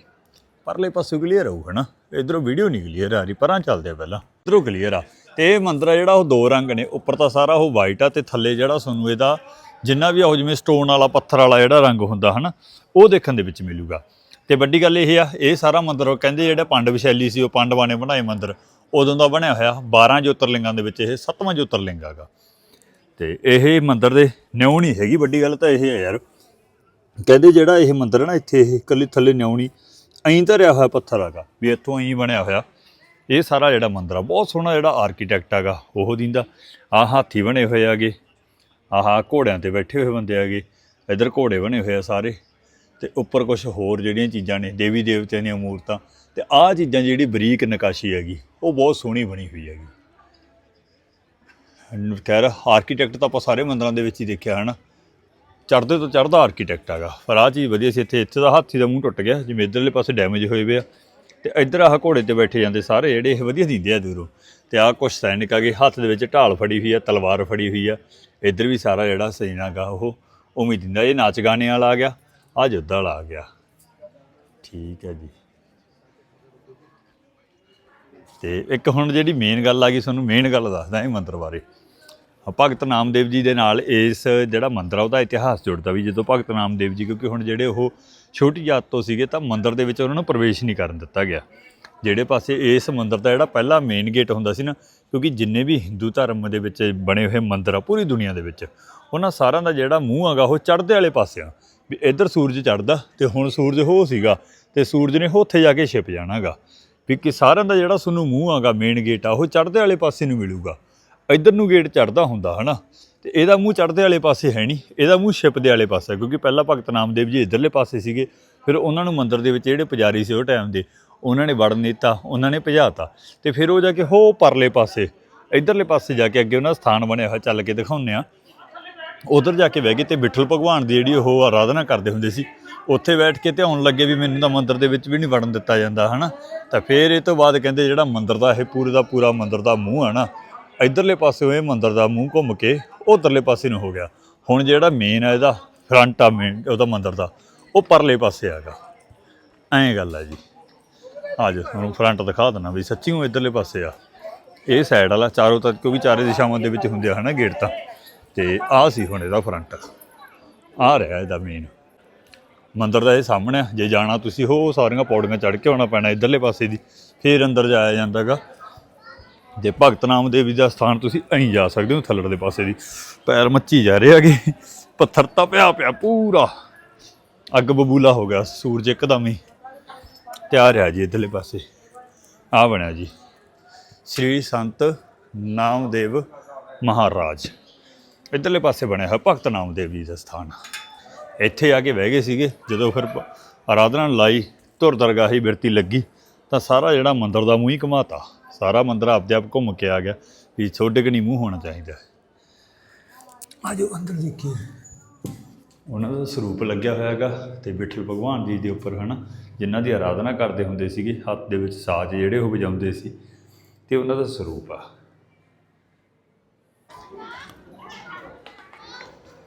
ਪਰਲੇ ਪਾਸੋਂ ਕਲੀਅਰ ਆਊ ਹਨਾ ਇਧਰੋਂ ਵੀਡੀਓ ਨਹੀਂ ਕਲੀਅਰ ਆ ਰਹੀ, ਪਰਾਂ ਚੱਲਦੇ ਆ ਪਹਿਲਾਂ। ਇਧਰੋਂ ਕਲੀਅਰ ਆ। ਤੇ ਇਹ ਮੰਦਰ ਆ ਜਿਹੜਾ ਉਹ ਦੋ ਰੰਗ ਨੇ, ਉੱਪਰ ਤਾਂ ਸਾਰਾ ਉਹ ਵਾਈਟ ਆ ਤੇ ਥੱਲੇ ਜਿਹੜਾ ਤੁਹਾਨੂੰ ਇਹਦਾ ਜਿੰਨਾ ਵੀ ਆ ਉਹ ਜਿਵੇਂ ਸਟੋਨ ਵਾਲਾ ਪੱਥਰ ਵਾਲਾ ਜਿਹੜਾ ਰੰਗ ਹੁੰਦਾ ਹਨਾ, ਉਹ ਦੇਖਣ ਦੇ ਵਿੱਚ ਮਿਲੂਗਾ। ਤੇ ਵੱਡੀ ਗੱਲ ਇਹ ਆ, ਇਹ ਸਾਰਾ ਮੰਦਿਰ ਕਹਿੰਦੇ ਜਿਹੜਾ ਪਾਂਡਵ ਸ਼ੈਲੀ ਸੀ, ਉਹ ਪਾਂਡਵਾਂ ਨੇ ਬਣਾਏ ਮੰਦਿਰ, ਉਦੋਂ ਦਾ ਬਣਿਆ ਹੋਇਆ 12 ਜੋਤਰਲਿੰਗਾਂ ਦੇ ਵਿੱਚ ਇਹ 7ਵਾਂ ਜੋਤਰਲਿੰਗ ਹੈਗਾ। ਤੇ ਇਹ ਮੰਦਿਰ ਦੇ ਨਿਉ ਨਹੀਂ ਹੈਗੀ, ਵੱਡੀ ਗੱਲ ਤਾਂ ਇਹ ਹੈ ਯਾਰ। ਕਹਿੰਦੇ ਜਿਹੜਾ ਇਹ ਮੰਦਿਰ ਹੈ ਨਾ, ਇੱਥੇ ਇਹ ਇਕੱਲੀ ਥੱਲੇ ਨਿਉਣੀ ਐਂ ਧਰਿਆ ਹੋਇਆ ਪੱਥਰ ਹੈਗਾ, ਵੀ ਇੱਥੋਂ ਐਂ ਬਣਿਆ ਹੋਇਆ। ਇਹ ਸਾਰਾ ਜਿਹੜਾ ਮੰਦਿਰ ਆ, ਬਹੁਤ ਸੋਹਣਾ ਜਿਹੜਾ ਆਰਕੀਟੈਕਟ ਹੈਗਾ, ਉਹ ਦਿੰਦਾ। ਆ ਹਾਥੀ ਬਣੇ ਹੋਏ ਹੈਗੇ, ਆਹ ਘੋੜਿਆਂ ਤੇ ਬੈਠੇ ਹੋਏ ਬੰਦੇ ਹੈਗੇ, ਇੱਧਰ ਘੋੜੇ ਬਣੇ ਹੋਏ ਆ ਸਾਰੇ। ਤੇ ਉੱਪਰ ਕੁਝ ਹੋਰ ਜਿਹੜੀਆਂ ਚੀਜ਼ਾਂ ਨੇ, ਦੇਵੀ ਦੇਵਤਿਆਂ ਦੀਆਂ ਮੂਰਤਾਂ, ਤੇ ਆਹ ਚੀਜ਼ਾਂ ਜਿਹੜੀ ਬਰੀਕ ਨਕਾਸ਼ੀ ਹੈਗੀ, ਉਹ ਬਹੁਤ ਸੋਹਣੀ ਬਣੀ ਹੋਈ ਹੈਗੀ। ਖੈਰ ਆਰਕੀਟੈਕਟ ਤਾਂ ਆਪਾਂ ਸਾਰੇ ਮੰਦਰਾਂ ਦੇ ਵਿੱਚ ਹੀ ਦੇਖਿਆ ਹੈ ਨਾ ਚੜ੍ਹਦੇ ਤੋਂ ਚੜ੍ਹਦਾ ਆਰਕੀਟੈਕਟ ਹੈਗਾ। ਪਰ ਆਹ ਚੀਜ਼ ਵਧੀਆ ਸੀ, ਇੱਥੇ ਇੱਥੇ ਦਾ ਹਾਥੀ ਦਾ ਮੂੰਹ ਟੁੱਟ ਗਿਆ, ਜਿਵੇਂ ਇੱਧਰਲੇ ਪਾਸੇ ਡੈਮੇਜ ਹੋਏ ਵੇ ਆ। ਤੇ ਇੱਧਰ ਆਹ ਘੋੜੇ ਤੇ ਬੈਠੇ ਜਾਂਦੇ ਸਾਰੇ, ਜਿਹੜੇ ਇਹ ਵਧੀਆ ਦਿੰਦੇ ਆ ਦੂਰੋਂ। ਤੇ ਆਹ ਕੁਛ ਸੈਨਿਕ ਹੈਗੇ ਹੱਥ ਦੇ ਵਿੱਚ ਢਾਲ ਫੜੀ ਹੋਈ ਆ, ਤਲਵਾਰ ਫੜੀ ਹੋਈ ਆ। ਇੱਧਰ ਵੀ ਸਾਰਾ ਜਿਹੜਾ ਸੈਨਾ ਗਾ ਉਹ ਉਮੀਦ ਦਿੰਦਾ। ਇਹ ਨਾਚ ਗਾਣੇ ਵਾਲਾ ਆ ਗਿਆ। ਆ ਯੁੱਧ ਆ ਗਿਆ। ਠੀਕ ਹੈ ਜੀ। ਤੇ ਇੱਕ ਹੁਣ ਜਿਹੜੀ ਮੇਨ ਗੱਲ ਆ ਗਈ, ਤੁਹਾਨੂੰ ਮੇਨ ਗੱਲ ਦੱਸਦਾ ਇਹ ਮੰਦਿਰ ਬਾਰੇ। ਭਗਤ ਨਾਮਦੇਵ ਜੀ ਦੇ ਨਾਲ ਇਸ ਜਿਹੜਾ ਮੰਦਰ ਆ, ਉਹਦਾ ਇਤਿਹਾਸ ਜੁੜਦਾ ਵੀ ਜਦੋਂ ਭਗਤ ਨਾਮਦੇਵ ਜੀ, ਕਿਉਂਕਿ ਹੁਣ ਜਿਹੜੇ ਉਹ ਛੋਟੀ ਜਾਤ ਤੋਂ ਸੀਗੇ, ਤਾਂ ਮੰਦਰ ਦੇ ਵਿੱਚ ਉਹਨਾਂ ਨੂੰ ਪ੍ਰਵੇਸ਼ ਨਹੀਂ ਕਰਨ ਦਿੱਤਾ ਗਿਆ। ਜਿਹੜੇ ਪਾਸੇ ਇਸ ਮੰਦਰ ਦਾ ਜਿਹੜਾ ਪਹਿਲਾ ਮੇਨ ਗੇਟ ਹੁੰਦਾ ਸੀ ਨਾ, ਕਿਉਂਕਿ ਜਿੰਨੇ ਵੀ ਹਿੰਦੂ ਧਰਮ ਦੇ ਵਿੱਚ ਬਣੇ ਹੋਏ ਮੰਦਰ ਆ, ਪੂਰੀ ਦੁਨੀਆ ਦੇ ਵਿੱਚ, ਉਹਨਾਂ ਸਾਰਿਆਂ ਦਾ ਜਿਹੜਾ ਮੂੰਹ ਹੈਗਾ, ਉਹ ਚੜ੍ਹਦੇ ਵਾਲੇ ਪਾਸੇ ਆ ਵੀ ਇੱਧਰ ਸੂਰਜ ਚੜ੍ਹਦਾ ਤੇ ਹੁਣ ਸੂਰਜ ਹੋ ਸੀਗਾ ਤੇ ਸੂਰਜ ਨੇ ਉੱਥੇ ਜਾ ਕੇ ਛਿਪ ਜਾਣਾਗਾ। ਵੀ ਕਿ ਸਾਰਿਆਂ ਦਾ ਜਿਹੜਾ ਤੁਹਾਨੂੰ ਮੂੰਹ ਆਗਾ ਮੇਨ ਗੇਟ ਆ, ਉਹ ਚੜ੍ਹਦੇ ਵਾਲੇ ਪਾਸੇ ਨੂੰ ਮਿਲੂਗਾ। ਇੱਧਰ ਨੂੰ ਗੇਟ ਚੜ੍ਹਦਾ ਹੁੰਦਾ, ਹਨਾ? ਤੇ ਇਹਦਾ ਮੂੰਹ ਚੜ੍ਹਦੇ ਵਾਲੇ ਪਾਸੇ ਹੈ ਨਹੀਂ, ਇਹਦਾ ਮੂੰਹ ਛਿਪਦੇ ਵਾਲੇ ਪਾਸੇ ਕਿਉਂਕਿ ਪਹਿਲਾਂ ਭਗਤ ਨਾਮਦੇਵ ਜੀ ਇੱਧਰਲੇ ਪਾਸੇ ਸੀਗੇ, ਫਿਰ ਉਹਨਾਂ ਨੂੰ ਮੰਦਿਰ ਦੇ ਵਿੱਚ ਜਿਹੜੇ ਪੁਜਾਰੀ ਸੀ ਉਹ ਟਾਈਮ ਦੇ, ਉਹਨਾਂ ਨੇ ਵੜਨ ਨਹੀਂ ਦਿੱਤਾ, ਉਹਨਾਂ ਨੇ ਭਜਾਤਾ। ਤੇ ਫਿਰ ਉਹ ਜਾ ਕੇ ਹੋ ਪਰਲੇ ਪਾਸੇ, ਇੱਧਰਲੇ ਪਾਸੇ ਜਾ ਕੇ ਅੱਗੇ ਉਹਨਾਂ ਦਾ ਸਥਾਨ ਬਣਿਆ ਹੋਇਆ, ਚੱਲ ਕੇ ਦਿਖਾਉਂਦੇ ਆ ਉਧਰ ਜਾ ਕੇ ਬਹਿ ਗਏ ਤੇ ਵਿਠਲ ਭਗਵਾਨ ਦੀ ਜਿਹੜੀ ਉਹ ਆਰਾਧਨਾ ਕਰਦੇ ਹੁੰਦੇ ਸੀ, ਉੱਥੇ ਬੈਠ ਕੇ ਧਿਆਉਣ ਲੱਗੇ ਵੀ ਮੈਨੂੰ ਤਾਂ ਮੰਦਿਰ ਦੇ ਵਿੱਚ ਵੀ ਨਹੀਂ ਵੜਨ ਦਿੱਤਾ ਜਾਂਦਾ, ਹਨਾ? ਤਾਂ ਫਿਰ ਇਹ ਤੋਂ ਬਾਅਦ ਕਹਿੰਦੇ ਜਿਹੜਾ ਮੰਦਿਰ ਦਾ ਇਹ ਪੂਰੇ ਦਾ ਪੂਰਾ ਮੰਦਿਰ ਦਾ ਮੂੰਹ ਹੈ ਨਾ, ਇਧਰਲੇ ਪਾਸੇ ਇਹ ਮੰਦਿਰ ਦਾ ਮੂੰਹ ਘੁੰਮ ਕੇ ਉਧਰਲੇ ਪਾਸੇ ਨੂੰ ਹੋ ਗਿਆ। ਹੁਣ ਜਿਹੜਾ ਮੇਨ ਹੈ ਇਹਦਾ ਫਰੰਟ ਆ ਮੇਨ ਉਹਦਾ ਮੰਦਿਰ ਦਾ, ਉਹ ਪਰਲੇ ਪਾਸੇ ਹੈਗਾ ਐਂ ਗੱਲ ਹੈ ਜੀ। ਆ ਜਾ ਤੁਹਾਨੂੰ ਫਰੰਟ ਦਿਖਾ ਦਿੰਦਾ ਵੀ ਸੱਚੀ ਉਹ ਇਧਰਲੇ ਪਾਸੇ ਆ। ਇਹ ਸਾਈਡ ਵਾਲਾ, ਚਾਰੋਂ ਤੱਕ ਕਿਉਂਕਿ ਚਾਰੇ ਦਿਸ਼ਾਵਾਂ ਦੇ ਵਿੱਚ ਹੁੰਦੇ ਆ, ਹਨਾ, ਗੇਟ ਤਾਂ। ਤੇ ਆਹ ਸੀ ਹੁਣ ਇਹਦਾ ਫਰੰਟ ਆ ਰਿਹਾ ਇਹਦਾ ਮੇਨ ਮੰਦਰ ਦਾ ਇਹ ਸਾਹਮਣੇ ਆ। ਜੇ ਜਾਣਾ ਤੁਸੀਂ, ਹੋ ਸਾਰੀਆਂ ਪੌੜੀਆਂ ਚੜ੍ਹ ਕੇ ਆਉਣਾ ਪੈਣਾ ਇਧਰਲੇ ਪਾਸੇ ਦੀ। ਫਿਰ ਅੰਦਰ ਜਾਇਆ ਜਾਂਦਾਗਾ। ਜੇ ਭਗਤ ਨਾਮਦੇਵ ਜੀ ਦਾ ਸਥਾਨ ਤੁਸੀਂ ਐਂ ਜਾ ਸਕਦੇ ਹੋ ਥੱਲੜ ਦੇ ਪਾਸੇ ਦੀ। ਪੈਰ ਮੱਚੀ ਜਾ ਰਹੇ ਹੈਗੇ। ਪੱਥਰ ਤਾਂ ਪਿਆ ਪਿਆ ਪੂਰਾ। ਅੱਗ ਬਬੂਲਾ ਹੋ ਗਿਆ। ਸੂਰਜ ਇੱਕਦਮ ਹੀ ਤਿਆਰ ਆ ਜੀ ਇਧਰਲੇ ਪਾਸੇ। ਆ ਬਣਿਆ ਜੀ। ਸ੍ਰੀ ਸੰਤ ਨਾਮਦੇਵ ਮਹਾਰਾਜ। ਇਧਰਲੇ ਪਾਸੇ ਬਣਿਆ ਹੋਇਆ ਭਗਤ ਨਾਮਦੇਵ ਜੀ ਦਾ ਸਥਾਨ। ਇੱਥੇ ਆ ਕੇ ਬਹਿ ਗਏ ਸੀਗੇ। ਜਦੋਂ ਫਿਰ ਆਰਾਧਨਾ ਲਾਈ ਧੁਰ ਦਰਗਾਹੀ ਬਿਰਤੀ ਲੱਗੀ ਤਾਂ ਸਾਰਾ ਜਿਹੜਾ ਮੰਦਿਰ ਦਾ ਮੂੰਹ ਹੀ ਘਮਾਤਾ। ਸਾਰਾ ਮੰਦਿਰ ਆਪਦੇ ਆਪ ਘੁੰਮ ਕੇ ਆ ਗਿਆ ਵੀ ਛੋਡੇ ਕਿ ਨਹੀਂ ਮੂੰਹ ਹੋਣਾ ਚਾਹੀਦਾ। ਆਜੋ ਅੰਦਰ ਦੇਖੀਏ। ਉਹਨਾਂ ਦਾ ਸਰੂਪ ਲੱਗਿਆ ਹੋਇਆ ਹੈਗਾ ਤੇ ਵਿਠਲ ਭਗਵਾਨ ਜੀ ਦੇ ਉੱਪਰ ਹਨਾ? ਜਿਨ੍ਹਾਂ ਦੀ ਆਰਾਧਨਾ ਕਰਦੇ ਹੁੰਦੇ ਸੀਗੇ ਹੱਥ ਦੇ ਵਿੱਚ ਸਾਜ਼ ਜਿਹੜੇ ਉਹ ਵਜਾਉਂਦੇ ਸੀ। ਤੇ ਉਹਨਾਂ ਦਾ ਸਰੂਪ ਆ।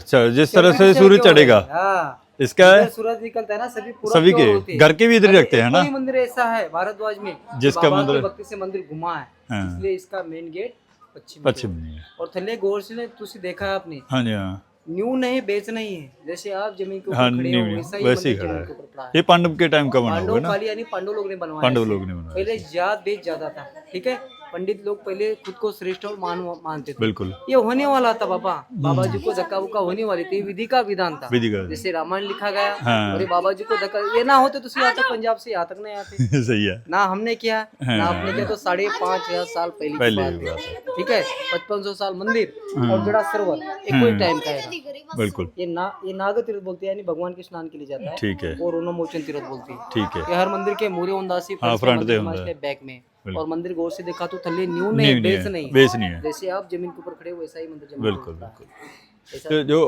अच्छा जिस तरह से सूरज चढ़ेगा हाँ। इसका है सूरज निकलता है ना सभी सभी के घर के भी इधर रखते हैं ना। मंदिर ऐसा है भारद्वाज में जिसका मंदिर- भक्ति से मंदिर घुमा है हाँ। इसलिए इसका मेन गेट पश्चिम पश्चिम। और थल्ले गौर से ने तुसी देखा है आपने? हाँ जी हाँ। न्यू नहीं बेच नहीं है। जैसे आप ज़मीन के हाँ खड़े हो वैसा ही खड़ा है। ये पांडव के टाइम का बना हुआ पांडव है ना? पांडव लोग ने बनवाया पांडव लोग ने बनवाया पहले जात बेच ज़्यादा था ठीक है? पंडित लोग पहले खुद को श्रेष्ठ और मान मानते थे। बिल्कुल। ये होने वाला था बाबा। बाबा जी को धक्का वक्का होने वाली थी विधि का विधान था। विधि का जैसे रामायण लिखा गया हाँ। और बाबा जी को धक्का ये ना होते तो यहाँ तक पंजाब से यहाँ तक नहीं आते। सही है। ना हमने किया हाँ। ना आपने किया तो साढ़े पाँच हज़ार साल पहले है। ठीक है? पचपन सौ साल मंदिर और जड़ा सरोवर एक कोई टाइम का है बिल्कुल। ये ना ये नाग तीर्थ बोलते हैं यानी भगवान के स्नान के लिए जाता है। ठीक है। और उन्होंने मोचन तीर्थ बोलते हैं। ठीक है। हर मंदिर के मूरे उंदासी हाँ, है। बैक में। और मंदिर गौर से देखा तो थल्ले न्यू नहीं बेस नहीं बेस नहीं है जैसे आप जमीन के ऊपर खड़े हो वैसा ही मंदिर जमीन बिल्कुल बिल्कुल जो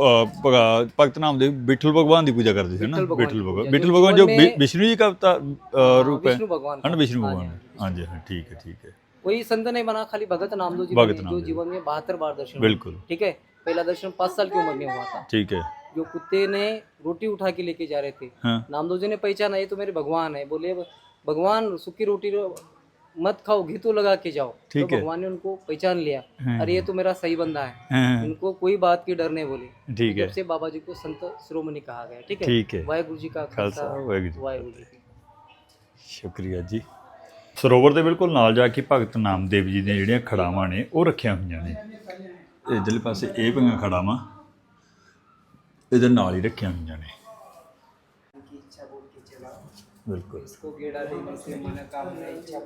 भगत नाम देव बिठल भगवान की पूजा करते थे ना बिठल भगवान बिठल भगवान जो विष्णु जी का रूप है है ना विष्णु भगवान हाँ जी हाँ ठीक है ठीक है कोई संत नहीं बना खाली भगत नाम दो जो जीवन में बहत्तर बार दर्शन बिल्कुल ठीक है पहला दर्शन पाँच साल की उम्र में हुआ था ठीक है जो कुत्ते ने रोटी उठा के लेके जा रहे थे हाँ। नामदो जी ने पहचाना ये तो मेरे भगवान है बोले भगवान सुखी रोटी रो, मत खाओ घी तो लगा के जाओ तो ठीक है। भगवान ने उनको पहचान लिया हाँ। अरे ये तो मेरा सही बंदा है ਹਾਂ इनको कोई बात की डर नहीं बोली ਠੀਕ ਹੈ जब से बाबा जी को संत शिरोमणि कहा गया ठीक है ਠੀਕ ਹੈ वाहेगुरु जी का ਖਾਲਸਾ खालसा ਵਾਹਿਗੁਰੂ ਜੀ। वाहेगुरु जी की ਸ਼ੁਕਰੀਆ ਜੀ ਸਰੋਵਰ ਦੇ ਬਿਲਕੁਲ ਨਾਲ ਜਾ ਕੇ ਭਗਤ ਨਾਮਦੇਵ ਜੀ ਦੀਆਂ ਜਿਹੜੀਆਂ ਖੜਾਵਾਂ ਨੇ ਉਹ ਰੱਖੀਆਂ ਹੋਈਆਂ ਨੇ ਇਧਰਲੇ ਪਾਸੇ ਇਹ ਪਈਆਂ ਖੜਾਵਾਂ ਇਹਦੇ ਨਾਲ ਹੀ ਰੱਖੀਆਂ ਹੋਈਆਂ ਨੇ बिल्कुल इसको गेड़ा देने से मनोकामना इच्छा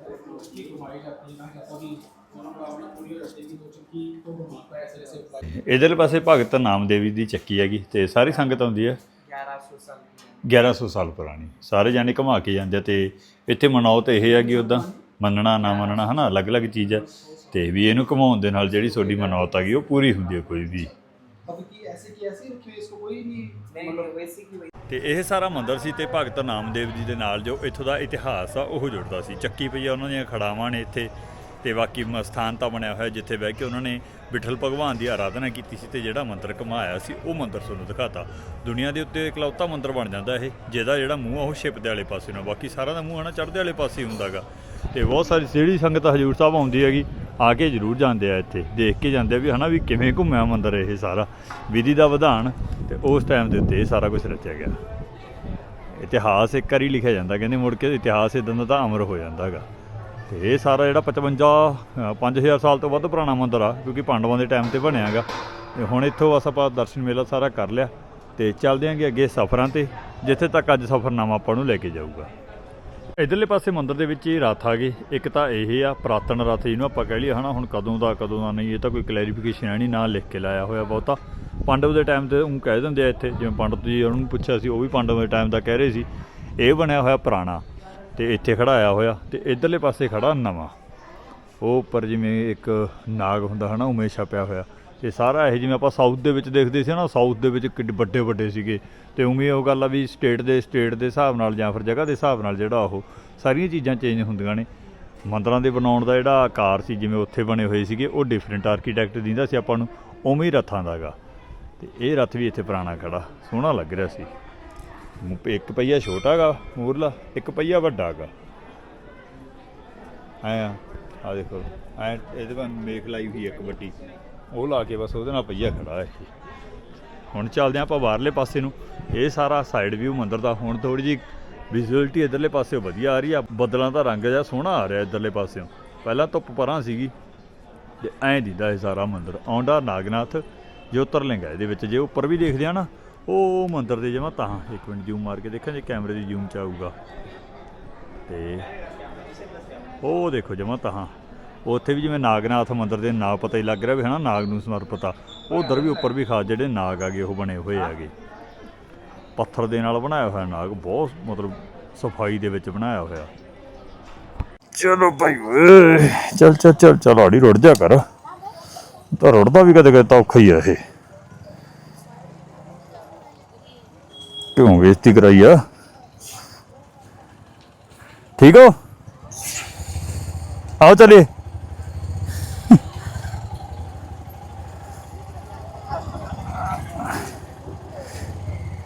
ਇਧਰਲੇ ਪਾਸੇ ਭਗਤ ਨਾਮਦੇਵੀ ਦੀ ਚੱਕੀ ਹੈਗੀ ਤੇ ਸਾਰੀ ਸੰਗਤ ਆਉਂਦੀ ਹੈ। 1100 ਸਾਲ 1100 ਸਾਲ ਪੁਰਾਣੀ। ਸਾਰੇ ਜਾਣੇ ਘੁਮਾ ਕੇ ਜਾਂਦੇ ਆ ਤੇ ਇੱਥੇ ਮਨਾਉ ਤੇ ਇਹ ਹੈਗੀ ਉਦਾਂ ਮੰਨਣਾ ਨਾ ਮੰਨਣਾ ਹਨਾ ਅਲੱਗ-ਅਲੱਗ ਚੀਜ਼ ਹੈ। ਤੇ ਵੀ ਇਹਨੂੰ ਘੁਮਾਉਣ ਦੇ ਨਾਲ ਜਿਹੜੀ ਤੁਹਾਡੀ ਮਨੌਤ ਆ ਗਈ ਉਹ ਪੂਰੀ ਹੁੰਦੀ ਹੈ ਕੋਈ ਵੀ। अब की ऐसे की ऐसे ही रखी हुई है, इसको कोई नहीं नहीं वैसी की वैसी ਤੇ ਇਹ ਸਾਰਾ ਮੰਦਿਰ ਸੀ ਤੇ ਭਗਤ ਨਾਮਦੇਵ ਜੀ ਦੇ ਨਾਲ ਜੋ ਇੱਥੋਂ ਦਾ ਇਤਿਹਾਸ ਆ ਉਹ ਜੁੜਦਾ ਸੀ ਚੱਕੀ ਪਈ ਆ ਉਹਨਾਂ ਦੀਆਂ ਖੜਾਵਾਂ ਨੇ ਇੱਥੇ ਤੇ ਬਾਕੀ ਮ- ਸਥਾਨ ਤਾਂ ਬਣਿਆ ਹੋਇਆ ਜਿੱਥੇ ਬਹਿ ਕੇ ਉਹਨਾਂ ਨੇ ਵਿਠਲ ਭਗਵਾਨ ਦੀ ਆਰਾਧਨਾ ਕੀਤੀ ਸੀ ਤੇ ਜਿਹੜਾ ਮੰਦਿਰ ਘੁਮਾਇਆ ਸੀ ਉਹ ਮੰਦਿਰ ਤੁਹਾਨੂੰ ਦਿਖਾਤਾ ਦੁਨੀਆ ਦੇ ਉੱਤੇ ਇਕਲੌਤਾ ਮੰਦਿਰ ਬਣ ਜਾਂਦਾ ਇਹ ਜਿਹਦਾ ਜਿਹੜਾ ਮੂੰਹ ਆ ਉਹ ਛਿਪ ਦੇ ਵਾਲੇ ਪਾਸੇ ਨੂੰ ਆ, ਬਾਕੀ ਸਾਰਾ ਦਾ ਮੂੰਹ ਆ ਨਾ ਚੜ੍ਹਦੇ ਵਾਲੇ ਪਾਸੇ ਹੀ ਹੁੰਦਾਗਾ ਤੇ ਬਹੁਤ ਸਾਰੀ ਜਿਹੜੀ ਸੰਗਤ ਹਜੂਰ ਸਾਹਿਬ ਆਉਂਦੀ ਹੈਗੀ ਆ ਕੇ ਜ਼ਰੂਰ ਜਾਂਦੇ ਆ ਇੱਥੇ ਦੇਖ ਕੇ ਜਾਂਦੇ ਆ ਵੀ ਹਨਾ ਵੀ ਕਿਵੇਂ ਘੁੰਮਿਆ ਮੰਦਰ ਇਹ ਸਾਰਾ ਵਿਧੀ ਦਾ ਵਿਧਾਨ ਤੇ ਉਸ ਟਾਈਮ ਦੇ ਉੱਤੇ ਇਹ ਸਾਰਾ ਕੁਝ ਰਚਿਆ ਗਿਆ। ਇਤਿਹਾਸ ਇੱਕ ਵਾਰੀ ਲਿਖਿਆ ਜਾਂਦਾ ਕਹਿੰਦੇ ਮੁੜ ਕੇ ਇਤਿਹਾਸ ਇਦਾਂ ਦਾ ਤਾਂ ਅਮਰ ਹੋ ਜਾਂਦਾ ਹੈਗਾ। ਤੇ ਇਹ ਸਾਰਾ ਜਿਹੜਾ 55 ਅ, 5000 ਸਾਲ ਤੋਂ ਵੱਧ ਪੁਰਾਣਾ ਮੰਦਿਰ ਆ ਕਿਉਂਕਿ ਪਾਂਡਵਾਂ ਦੇ ਟਾਈਮ ਤੇ ਬਣਿਆ ਹੈਗਾ। ਤੇ ਹੁਣ ਇੱਥੋਂ ਬਸ ਆਪਾਂ ਦਰਸ਼ਨ ਮੇਲਾ ਸਾਰਾ ਕਰ ਲਿਆ ਤੇ ਚੱਲਦੇ ਆਂਗੇ ਅੱਗੇ ਸਫ਼ਰਾਂ ਤੇ ਜਿੱਥੇ ਤੱਕ ਅੱਜ ਸਫ਼ਰਨਾਮਾ ਆਪਾਂ ਨੂੰ ਲੈ ਕੇ ਜਾਊਗਾ। ਇਧਰਲੇ ਪਾਸੇ ਮੰਦਿਰ ਦੇ ਵਿੱਚ ਹੀ ਰੱਥ ਆ ਗਏ ਇੱਕ ਤਾਂ ਇਹ ਆ, ਪ੍ਰਾਤਨ ਰੱਥ ਜਿਹਨੂੰ ਆਪਾਂ ਕਹਿ ਲਈਏ ਹਨਾ, ਹੁਣ ਕਦੋਂ ਦਾ ਕਦੋਂ ਦਾ ਨਹੀਂ, ਇਹ ਤਾਂ ਕੋਈ ਕਲੈਰੀਫਿਕੇਸ਼ਨ ਹੈ ਨਹੀਂ, ਨਾ ਲਿਖ ਕੇ ਲਾਇਆ ਹੋਇਆ ਬਹੁਤਾ। ਪਾਂਡਵ ਦੇ ਟਾਈਮ ਤੇ ਉਹ ਕਹਿ ਦਿੰਦੇ ਆ ਇੱਥੇ, ਜਿਵੇਂ ਪੰਡਤ ਜੀ ਉਹਨੂੰ ਪੁੱਛਿਆ ਸੀ, ਉਹ ਵੀ ਪਾਂਡਵ ਦੇ ਟਾਈਮ ਦਾ ਕਹਿ ਰਹੇ ਸੀ। ਇਹ ਬਣਿਆ ਹੋਇਆ ਪੁਰਾਣਾ ਤੇ ਇੱਥੇ ਖੜਾਇਆ ਹੋਇਆ ਤੇ ਇਧਰਲੇ ਪਾਸੇ ਖੜਾ ਨਵਾਂ। ਉਹ ਉੱਪਰ ਜਿਵੇਂ ਇੱਕ ਨਾਗ ਹੁੰਦਾ ਹਨਾ ਉਵੇਂ ਛਪਿਆ ਹੋਇਆ। ਤੇ ਸਾਰਾ ਇਹ ਜਿਵੇਂ ਆਪਾਂ ਸਾਊਥ ਦੇ ਵਿੱਚ ਦੇਖਦੇ ਸੀ ਨਾ ਸਾਊਥ ਦੇ ਵਿੱਚ ਕਿੱਡੇ ਵੱਡੇ ਵੱਡੇ ਸੀਗੇ। ਤੇ ਉਵੇਂ ਉਹ ਗੱਲ ਆ ਵੀ ਸਟੇਟ ਦੇ ਸਟੇਟ ਦੇ ਹਿਸਾਬ ਨਾਲ ਜਾਂ ਫਿਰ ਜਗ੍ਹਾ ਦੇ ਹਿਸਾਬ ਨਾਲ ਜਿਹੜਾ ਉਹ ਸਾਰੀਆਂ ਚੀਜ਼ਾਂ ਚੇਂਜ ਹੁੰਦੀਆਂ ਨੇ। ਮੰਦਰਾਂ ਦੇ ਬਣਾਉਣ ਦਾ ਜਿਹੜਾ ਆਕਾਰ ਸੀ, ਜਿਵੇਂ ਉੱਥੇ ਬਣੇ ਹੋਏ ਸੀਗੇ, ਉਹ ਡਿਫਰੈਂਟ ਆਰਕੀਟੈਕਟ ਦਿੰਦਾ ਸੀ ਆਪਾਂ ਨੂੰ, ਉਵੇਂ ਹੀ ਰੱਥਾਂ ਦਾਗਾ ਤੇ ਇਹ ਰੱਥ ਵੀ ਇੱਥੇ ਪੁਰਾਣਾ ਖੜਾ, ਸੋਹਣਾ ਲੱਗ ਰਿਹਾ ਸੀ। ਇੱਕ ਪਹੀਆ ਛੋਟਾ ਗਾ, ਮੂਰਲਾ, ਇੱਕ ਪਹੀਆ ਵੱਡਾ ਗਾ। ਐ ਆ, ਆਹ ਦੇਖੋ, ਐ, ਇਹਦੇ ਪਰ ਮੇਖ ਲਾਈ ਹੋਈ ਇੱਕ ਵੱਡੀ ਉਹ ਲਾ ਕੇ ਬਸ ਉਹਦੇ ਨਾਲ ਪਈਆ ਖੜਾ ਹੈ ਹੁਣ ਚੱਲਦੇ ਹਾਂ ਆਪਾਂ ਬਾਹਰਲੇ ਪਾਸੇ ਨੂੰ। ਇਹ ਸਾਰਾ ਸਾਈਡ ਵਿਊ ਮੰਦਰ ਦਾ। ਹੁਣ ਥੋੜੀ ਜੀ ਵਿਜ਼ੂਅਲਿਟੀ ਇਧਰਲੇ ਪਾਸੇ ਵਧੀਆ ਆ ਰਹੀ ਆ। ਬੱਦਲਾਂ ਦਾ ਰੰਗ ਜਿਹਾ ਸੋਹਣਾ ਆ ਰਿਹਾ ਇਧਰਲੇ ਪਾਸਿਓਂ। ਪਹਿਲਾਂ ਧੁੱਪ ਪਰਾਂ ਸੀਗੀ। ਤੇ ਐਂ ਦਿੰਦਾ ਇਹ ਸਾਰਾ ਮੰਦਰ। ਆਉਂਦਾ ਨਾਗਨਾਥ ਜੋਤਰਲਿੰਗ ਹੈ ਇਹਦੇ ਵਿੱਚ। ਜੇ ਉੱਪਰ ਵੀ ਦੇਖਦੇ ਆ ਨਾ, ਉਹ ਮੰਦਰ ਦੇ ਜਮਾ ਤਾਂ। ਇੱਕ ਮਿੰਟ ਜ਼ੂਮ ਮਾਰ ਕੇ ਦੇਖਾਂ ਜੇ ਕੈਮਰੇ ਦੀ ਜ਼ੂਮ ਚ ਆਊਗਾ। ਤੇ ਉਹ ਦੇਖੋ ਜਮਾ ਤਹਾਂ ਉੱਥੇ ਵੀ ਜਿਵੇਂ ਨਾਗਨਾਥ ਮੰਦਰ ਦੇ ਨਾਂ ਪਤਾ ਹੀ ਲੱਗ ਰਿਹਾ ਵੀ ਹਨਾ ਨਾਗ ਨੂੰ ਸਮਰਪਿਤ ਆ। ਉਧਰ ਵੀ ਉੱਪਰ ਵੀ ਖਾਸ ਜਿਹੜੇ ਨਾਗ ਆਗੇ ਉਹ ਬਣੇ ਹੋਏ ਆਗੇ ਪੱਥਰ ਦੇ ਨਾਲ ਬਣਾਇਆ ਹੋਇਆ ਨਾਗ ਬਹੁਤ ਮਤਲਬ ਸਫ਼ਾਈ ਦੇ ਵਿੱਚ ਬਣਾਇਆ ਹੋਇਆ। ਚਲੋ ਭਾਈ ਚਲ ਚਲ ਚਲ ਚਲ ਆੜੀ ਰੁੜ ਜਾ ਕਰ। ਤਾਂ ਰੁੜਦਾ ਵੀ ਕਦੇ ਕਦੇ ਤਾਂ ਔਖਾ ਹੀ ਆ ਇਹ। ਕਿਉਂ ਵੇਚਤੀ ਕਰਾਈ ਆ? ਠੀਕ ਹੋ? ਆਓ ਚਲੇ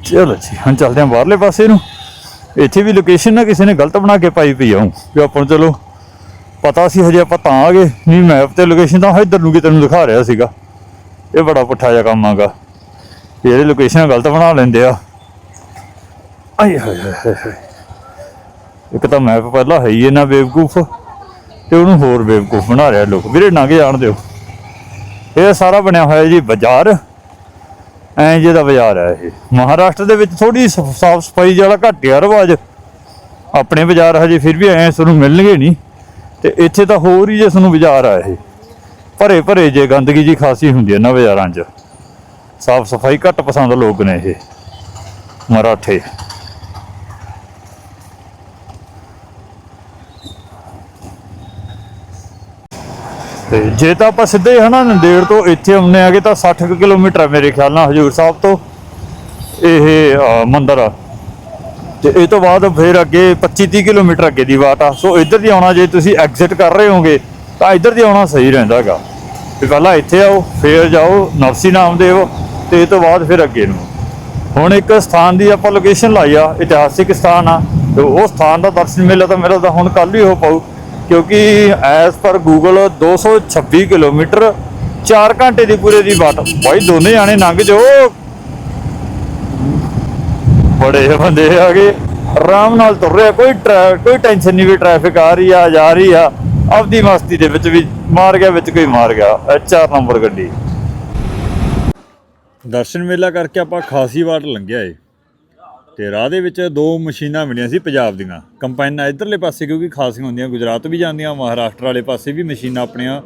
ਚਲੋ ਜੀ, ਹੁਣ ਚੱਲਦੇ ਹਾਂ ਬਾਹਰਲੇ ਪਾਸੇ ਨੂੰ। ਇੱਥੇ ਵੀ ਲੋਕੇਸ਼ਨ ਨਾ ਕਿਸੇ ਨੇ ਗਲਤ ਬਣਾ ਕੇ ਪਾਈ ਪਈ ਆਉਂ ਵੀ ਆਪਾਂ ਨੂੰ ਚਲੋ ਪਤਾ ਸੀ, ਹਜੇ ਆਪਾਂ ਤਾਂ ਆ ਗਏ। ਨਹੀਂ ਮੈਪ ਤੇ ਲੋਕੇਸ਼ਨ ਤਾਂ ਇੱਧਰ ਨੂੰ ਕਿਤੇ ਨੂੰ ਦਿਖਾ ਰਿਹਾ ਸੀਗਾ। ਇਹ ਬੜਾ ਪੁੱਠਾ ਜਿਹਾ ਕੰਮ ਆਗਾ। ਜਿਹੜੇ ਲੋਕੇਸ਼ਨ ਗਲਤ ਬਣਾ ਲੈਂਦੇ ਆ। ਆਏ ਹਾਏ ਹਾਏ ਹਾਏ ਇੱਕ ਤਾਂ ਮੈਪ ਪਹਿਲਾਂ ਹੈ ਹੀ ਇਹਨਾਂ ਬੇਵਕੂਫ, ਤੇ ਉਹਨੂੰ ਹੋਰ ਬੇਵਕੂਫ ਬਣਾ ਰਿਹਾ ਲੋਕ। ਵੀਰੇ ਲੰਘ ਜਾਣ ਦਿਓ ਇਹ ਸਾਰਾ ਬਣਿਆ ਹੋਇਆ ਜੀ ਬਾਜ਼ਾਰ। ਐਂ ਜਿਹਦਾ ਬਾਜ਼ਾਰ ਹੈ ਇਹ। ਮਹਾਰਾਸ਼ਟਰ ਦੇ ਵਿੱਚ ਥੋੜੀ ਸਾਫ਼ ਸਫ਼ਾਈ ਜਿਹੜਾ ਘੱਟ ਆ ਰਿਵਾਜ ਆਪਣੇ ਬਾਜ਼ਾਰ ਹਜੇ ਫਿਰ ਵੀ ਐਂ ਤੁਹਾਨੂੰ ਮਿਲਣਗੇ ਨਹੀਂ। ਤੇ ਇੱਥੇ ਤਾਂ ਹੋਰ ਹੀ ਜੇ ਤੁਹਾਨੂੰ ਬਾਜ਼ਾਰ ਆ ਇਹ। ਭਰੇ ਭਰੇ ਜੇ ਗੰਦਗੀ ਜੀ ਖਾਸੀ ਹੁੰਦੀ ਹੈ ਨਾ ਬਾਜ਼ਾਰਾਂ 'ਚ। ਸਾਫ਼ ਸਫ਼ਾਈ ਘੱਟ ਪਸੰਦ ਲੋਕ ਨੇ ਇਹ। ਮਰਾਠੇ। ਤੇ ਜੇ ਤਾਂ ਆਪਾਂ ਸਿੱਧੇ ਹਨਾ ਨੰਦੇੜ ਤੋਂ ਇੱਥੇ ਆਉਂਦੇ ਆਗੇ ਤਾਂ 60 ਕੁ ਕਿਲੋਮੀਟਰ ਹੈ ਮੇਰੇ ਖਿਆਲ ਨਾਲ ਹਜੂਰ ਸਾਹਿਬ ਤੋਂ, ਇਹ ਮੰਦਰ ਆ। ਤੇ ਇਹ ਤੋਂ ਬਾਅਦ ਫਿਰ ਅੱਗੇ 25 30 ਕਿਲੋਮੀਟਰ ਅੱਗੇ ਦੀ ਬਾਤ ਆ। ਸੋ ਇੱਧਰ ਦੀ ਆਉਣਾ ਜੇ ਤੁਸੀਂ ਐਗਜ਼ਿਟ ਕਰ ਰਹੇ ਹੋਗੇ, ਤਾਂ ਇੱਧਰ ਦੀ ਆਉਣਾ ਸਹੀ ਰਹਿੰਦਾਗਾ ਵੀ ਪਹਿਲਾਂ ਇੱਥੇ ਆਓ, ਫਿਰ ਜਾਓ, ਨਰਸੀ ਨਾਮਦੇਵ, ਤੇ ਇਹ ਤੋਂ ਬਾਅਦ ਫਿਰ ਅੱਗੇ ਨੂੰ। ਹੁਣ ਇੱਕ ਸਥਾਨ ਦੀ ਆਪਾਂ ਲੋਕੇਸ਼ਨ ਲਾਈ ਆ, ਇਤਿਹਾਸਿਕ ਸਥਾਨ ਆ। ਤੇ ਉਹ ਸਥਾਨ ਦਾ ਦਰਸ਼ਨ ਮੇਲਾ ਤਾਂ ਮੇਰਾ ਤਾਂ ਹੁਣ ਕੱਲ ਹੀ ਹੋ ਪਾਊ। ਕਿਉਂਕਿ ਐਸ ਪਰ ਗੂਗਲ 226 ਕਿਲੋਮੀਟਰ 4 ਘੰਟੇ ਦੀ ਪੂਰੇ ਦੀ ਬਾਟ। ਬਾਈ, ਦੋਨੇ ਜਾਣੇ ਲੰਘ ਜਾਓ ਬੜੇ ਬੰਦੇ ਆ ਗਏ ਆਰਾਮ ਨਾਲ ਤੁਰ ਰਿਹਾ। ਕੋਈ ਟਰੈ- ਕੋਈ ਟੈਨਸ਼ਨ ਨਹੀਂ ਵੀ ਟ੍ਰੈਫਿਕ ਆ ਰਹੀ ਆ, ਜਾ ਰਹੀ ਆ। ਆਪਦੀ ਮਸਤੀ ਦੇ ਵਿੱਚ ਵੀ ਮਾਰ ਗਿਆ, ਵਿੱਚ ਕੋਈ ਮਾਰ ਗਿਆ। ਐਚ ਨੰਬਰ ਗੱਡੀ। ਦਰਸ਼ਨ ਮੇਲਾ ਕਰਕੇ ਆਪਾਂ ਖਾਸੀ ਵਾਟ ਲੰਘਿਆ ਏ। ਤੇ ਰਾਹ ਦੇ ਵਿੱਚ ਦੋ ਮਸ਼ੀਨਾਂ ਮਿਲੀਆਂ ਸੀ ਪੰਜਾਬ ਦੀਆਂ। ਕੰਪਾਈਨਾਂ ਇਧਰਲੇ ਪਾਸੇ ਕਿਉਂਕਿ ਖਾਸੀਆਂ ਹੁੰਦੀਆਂ, ਗੁਜਰਾਤ ਵੀ ਜਾਂਦੀਆਂ, ਮਹਾਰਾਸ਼ਟਰ ਵਾਲੇ ਪਾਸੇ ਵੀ ਮਸ਼ੀਨਾਂ ਆਪਣੀਆਂ,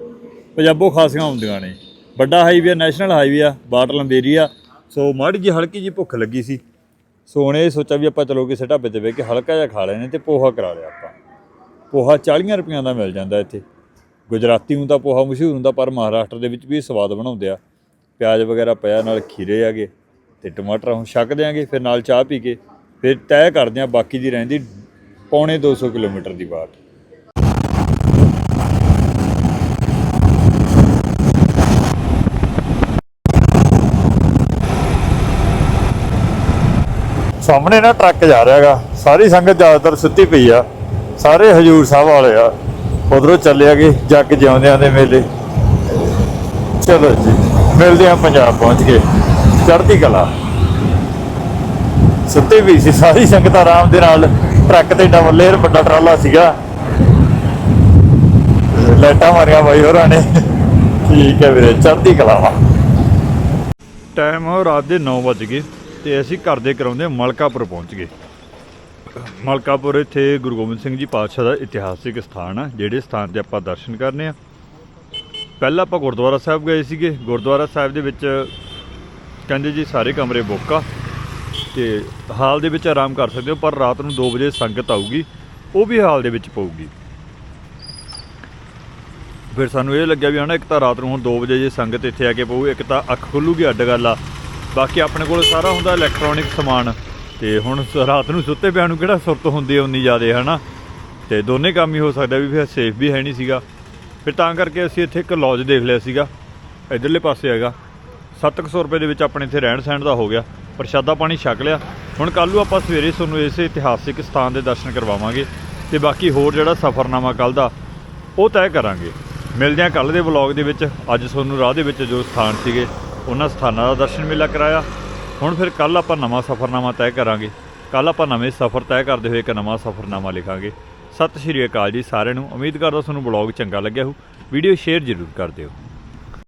ਪੰਜਾਬੋਂ ਖਾਸੀਆਂ ਹੁੰਦੀਆਂ ਨੇ। ਵੱਡਾ ਹਾਈਵੇ ਨੈਸ਼ਨਲ ਹਾਈਵੇ ਆ ਬਾਟ ਲੰਬੇਰੀ ਆ। ਸੋ ਮਾੜੀ ਜੀ ਹਲਕੀ ਜੀ ਭੁੱਖ ਲੱਗੀ ਸੀ। ਸੋ ਹੁਣ ਇਹ ਸੋਚਿਆ ਵੀ ਆਪਾਂ ਚਲੋ ਕਿਸੇ ਢਾਬੇ ਤੇ ਬਹਿ ਕੇ ਹਲਕਾ ਜਿਹਾ ਖਾ ਲੈਣੇ ਤੇ ਪੋਹਾ ਕਰਾ ਲਿਆ ਆਪਾਂ। ਪੋਹਾ 40 ਰੁਪਈਆਂ ਦਾ ਮਿਲ ਜਾਂਦਾ ਇੱਥੇ। ਗੁਜਰਾਤੀ ਨੂੰ ਤਾਂ ਪੋਹਾ ਮਸ਼ਹੂਰ ਹੁੰਦਾ, ਪਰ ਮਹਾਰਾਸ਼ਟਰ ਦੇ ਵਿੱਚ ਵੀ ਸਵਾਦ ਬਣਾਉਂਦੇ ਆ। ਪਿਆਜ਼ ਵਗੈਰਾ ਪਿਆ, ਨਾਲ ਖੀਰੇ ਆਗੇ ਤੇ ਟਮਾਟਰ ਹੁਣ ਛੱਕ ਦਿਆਂਗੇ, ਫਿਰ ਨਾਲ ਚਾਹ ਪੀ ਕੇ, ਫਿਰ ਤੈਅ ਕਰਦੇ ਆ ਬਾਕੀ ਦੀ ਰਹਿੰਦੀ ਪੌਣੇ 200 ਕਿਲੋਮੀਟਰ ਦੀ ਬਾਟ ਸਾਹਮਣੇ ਨਾ ਟਰੱਕ ਜਾ ਰਿਹਾਗਾ ਸਾਰੀ ਸੰਗਤ ਜ਼ਿਆਦਾਤਰ ਸੁੱਤੀ ਪਈ ਆ, ਸਾਰੇ ਹਜੂਰ ਸਾਹਿਬ ਵਾਲੇ ਆ, ਉਧਰੋਂ ਚੱਲੇ ਆਗੇ ਜੱਗ ਜਿਉਂਦਿਆਂ ਦੇ ਮੇਲੇ। ਚਲੋ ਜੀ, ਮਿਲਦੇ ਆ ਪੰਜਾਬ ਪਹੁੰਚ ਕੇ। ਚੜ੍ਹਦੀ ਕਲਾ। ਸੁੱਤੇ ਵੀ ਸੀ, ਸਾਰੀ ਸੰਗਤ ਆਰਾਮ ਦੇ ਨਾਲ ਟਰੱਕ ਤੇ ਡਬਲ ਵੱਡਾ ਟਰਾਲਾ ਸੀਗਾ। ਲਾਈਟਾਂ ਮਾਰੀਆਂ ਬਾਈ ਹੋਰਾਂ ਨੇ। ਠੀਕ ਹੈ ਵੀਰੇ, ਚੜ੍ਹਦੀ ਕਲਾ ਵਾ। ਟਾਈਮ ਰਾਤ ਦੇ 9 ਵਜ ਗਏ ਤੇ ਅਸੀਂ ਘਰ ਦੇ ਕਰਾਉਂਦੇ ਮਲਕਾਪੁਰ ਪਹੁੰਚ ਗਏ। ਮਲਕਾਪੁਰ ਇੱਥੇ ਗੁਰੂ ਗੋਬਿੰਦ ਸਿੰਘ ਜੀ ਪਾਤਸ਼ਾਹ ਦਾ ਇਤਿਹਾਸਿਕ ਸਥਾਨ ਆ, ਜਿਹੜੇ ਸਥਾਨ ਤੇ ਆਪਾਂ ਦਰਸ਼ਨ ਕਰਨੇ ਆ। ਪਹਿਲਾਂ ਆਪਾਂ ਗੁਰਦੁਆਰਾ ਸਾਹਿਬ ਗਏ ਸੀਗੇ। ਗੁਰਦੁਆਰਾ ਸਾਹਿਬ ਦੇ ਵਿੱਚ ਕਹਿੰਦੇ ਜੀ ਸਾਰੇ ਕਮਰੇ ਬੁੱਕ ਆ ਤੇ ਹਾਲ ਦੇ ਵਿੱਚ ਆਰਾਮ ਕਰ ਸਕਦੇ ਹੋ, ਪਰ ਰਾਤ ਨੂੰ 2 ਵਜੇ ਸੰਗਤ ਆਊਗੀ, ਉਹ ਵੀ ਹਾਲ ਦੇ ਵਿੱਚ ਪਊਗੀ। ਫਿਰ ਸਾਨੂੰ ਇਹ ਲੱਗਿਆ ਵੀ ਹਨਾ, ਇੱਕ ਤਾਂ ਰਾਤ ਨੂੰ ਹੁਣ 2 ਵਜੇ ਜੇ ਸੰਗਤ ਇੱਥੇ ਆ ਕੇ ਪਊ, ਇੱਕ ਤਾਂ ਅੱਖ ਖੁੱਲੂਗੀ ਅੱਡ ਗੱਲ ਆ। ਬਾਕੀ ਆਪਣੇ ਕੋਲ ਸਾਰਾ ਹੁੰਦਾ ਇਲੈਕਟ੍ਰੋਨਿਕ ਸਮਾਨ, ਤੇ ਹੁਣ ਸ- ਰਾਤ ਨੂੰ ਸੁੱਤੇ ਪਿਆ ਨੂੰ ਕਿਹੜਾ ਸੁਰਤ ਹੁੰਦੀ ਹੈ ਉਨੀ ਜ਼ਿਆਦੇ, ਹਨਾ? ਤੇ ਦੋਨੇ ਕੰਮ ਹੀ ਹੋ ਸਕਦਾ ਵੀ ਫਿਰ ਸੇਫ ਵੀ ਹੈ ਨਹੀਂ ਸੀਗਾ। ਫਿਰ ਤਾਂ ਕਰਕੇ ਅਸੀਂ ਇੱਥੇ ਇੱਕ ਲੌਜ ਦੇਖ ਲਿਆ ਸੀਗਾ, ਇਧਰਲੇ ਪਾਸੇ ਹੈਗਾ। 700 ਰੁਪਏ ਦੇ ਵਿੱਚ ਆਪਣੇ ਇੱਥੇ ਰਹਿਣ ਸਹਿਣ ਦਾ ਹੋ ਗਿਆ। ਪ੍ਰਸ਼ਾਦਾ ਪਾਣੀ ਛਕ ਲਿਆ। ਹੁਣ ਕੱਲ੍ਹ ਨੂੰ ਆਪਾਂ ਸਵੇਰੇ ਤੁਹਾਨੂੰ ਇਸ ਇਤਿਹਾਸਿਕ ਸਥਾਨ ਦੇ ਦਰਸ਼ਨ ਕਰਵਾਵਾਂਗੇ ਤੇ ਬਾਕੀ ਹੋਰ ਜਿਹੜਾ ਸਫ਼ਰਨਾਮਾ ਕੱਲ੍ਹ ਦਾ, ਉਹ ਤੈਅ ਕਰਾਂਗੇ। ਮਿਲਦੇ ਹਾਂ ਕੱਲ੍ਹ ਦੇ ਵਲੌਗ ਦੇ ਵਿੱਚ। ਅੱਜ ਤੁਹਾਨੂੰ ਰਾਹ ਦੇ ਵਿੱਚ ਜੋ ਸਥਾਨ ਸੀਗੇ, ਉਹਨਾਂ ਸਥਾਨਾਂ ਦਾ ਦਰਸ਼ਨ ਮੇਲਾ ਕਰਾਇਆ। ਹੁਣ ਫਿਰ ਕੱਲ੍ਹ ਆਪਾਂ ਨਵਾਂ ਸਫ਼ਰਨਾਮਾ ਤੈਅ ਕਰਾਂਗੇ। ਕੱਲ੍ਹ ਆਪਾਂ ਨਵੇਂ ਸਫ਼ਰ ਤੈਅ ਕਰਦੇ ਹੋਏ ਇੱਕ ਨਵਾਂ ਸਫ਼ਰਨਾਮਾ ਲਿਖਾਂਗੇ। ਸਤਿ ਸ਼੍ਰੀ ਅਕਾਲ ਜੀ ਸਾਰਿਆਂ ਨੂੰ। ਉਮੀਦ ਕਰਦਾ ਤੁਹਾਨੂੰ ਵਲੌਗ ਚੰਗਾ ਲੱਗਿਆ ਹੋਊ। ਵੀਡੀਓ ਸ਼ੇਅਰ ਜ਼ਰੂਰ ਕਰ ਦਿਓ।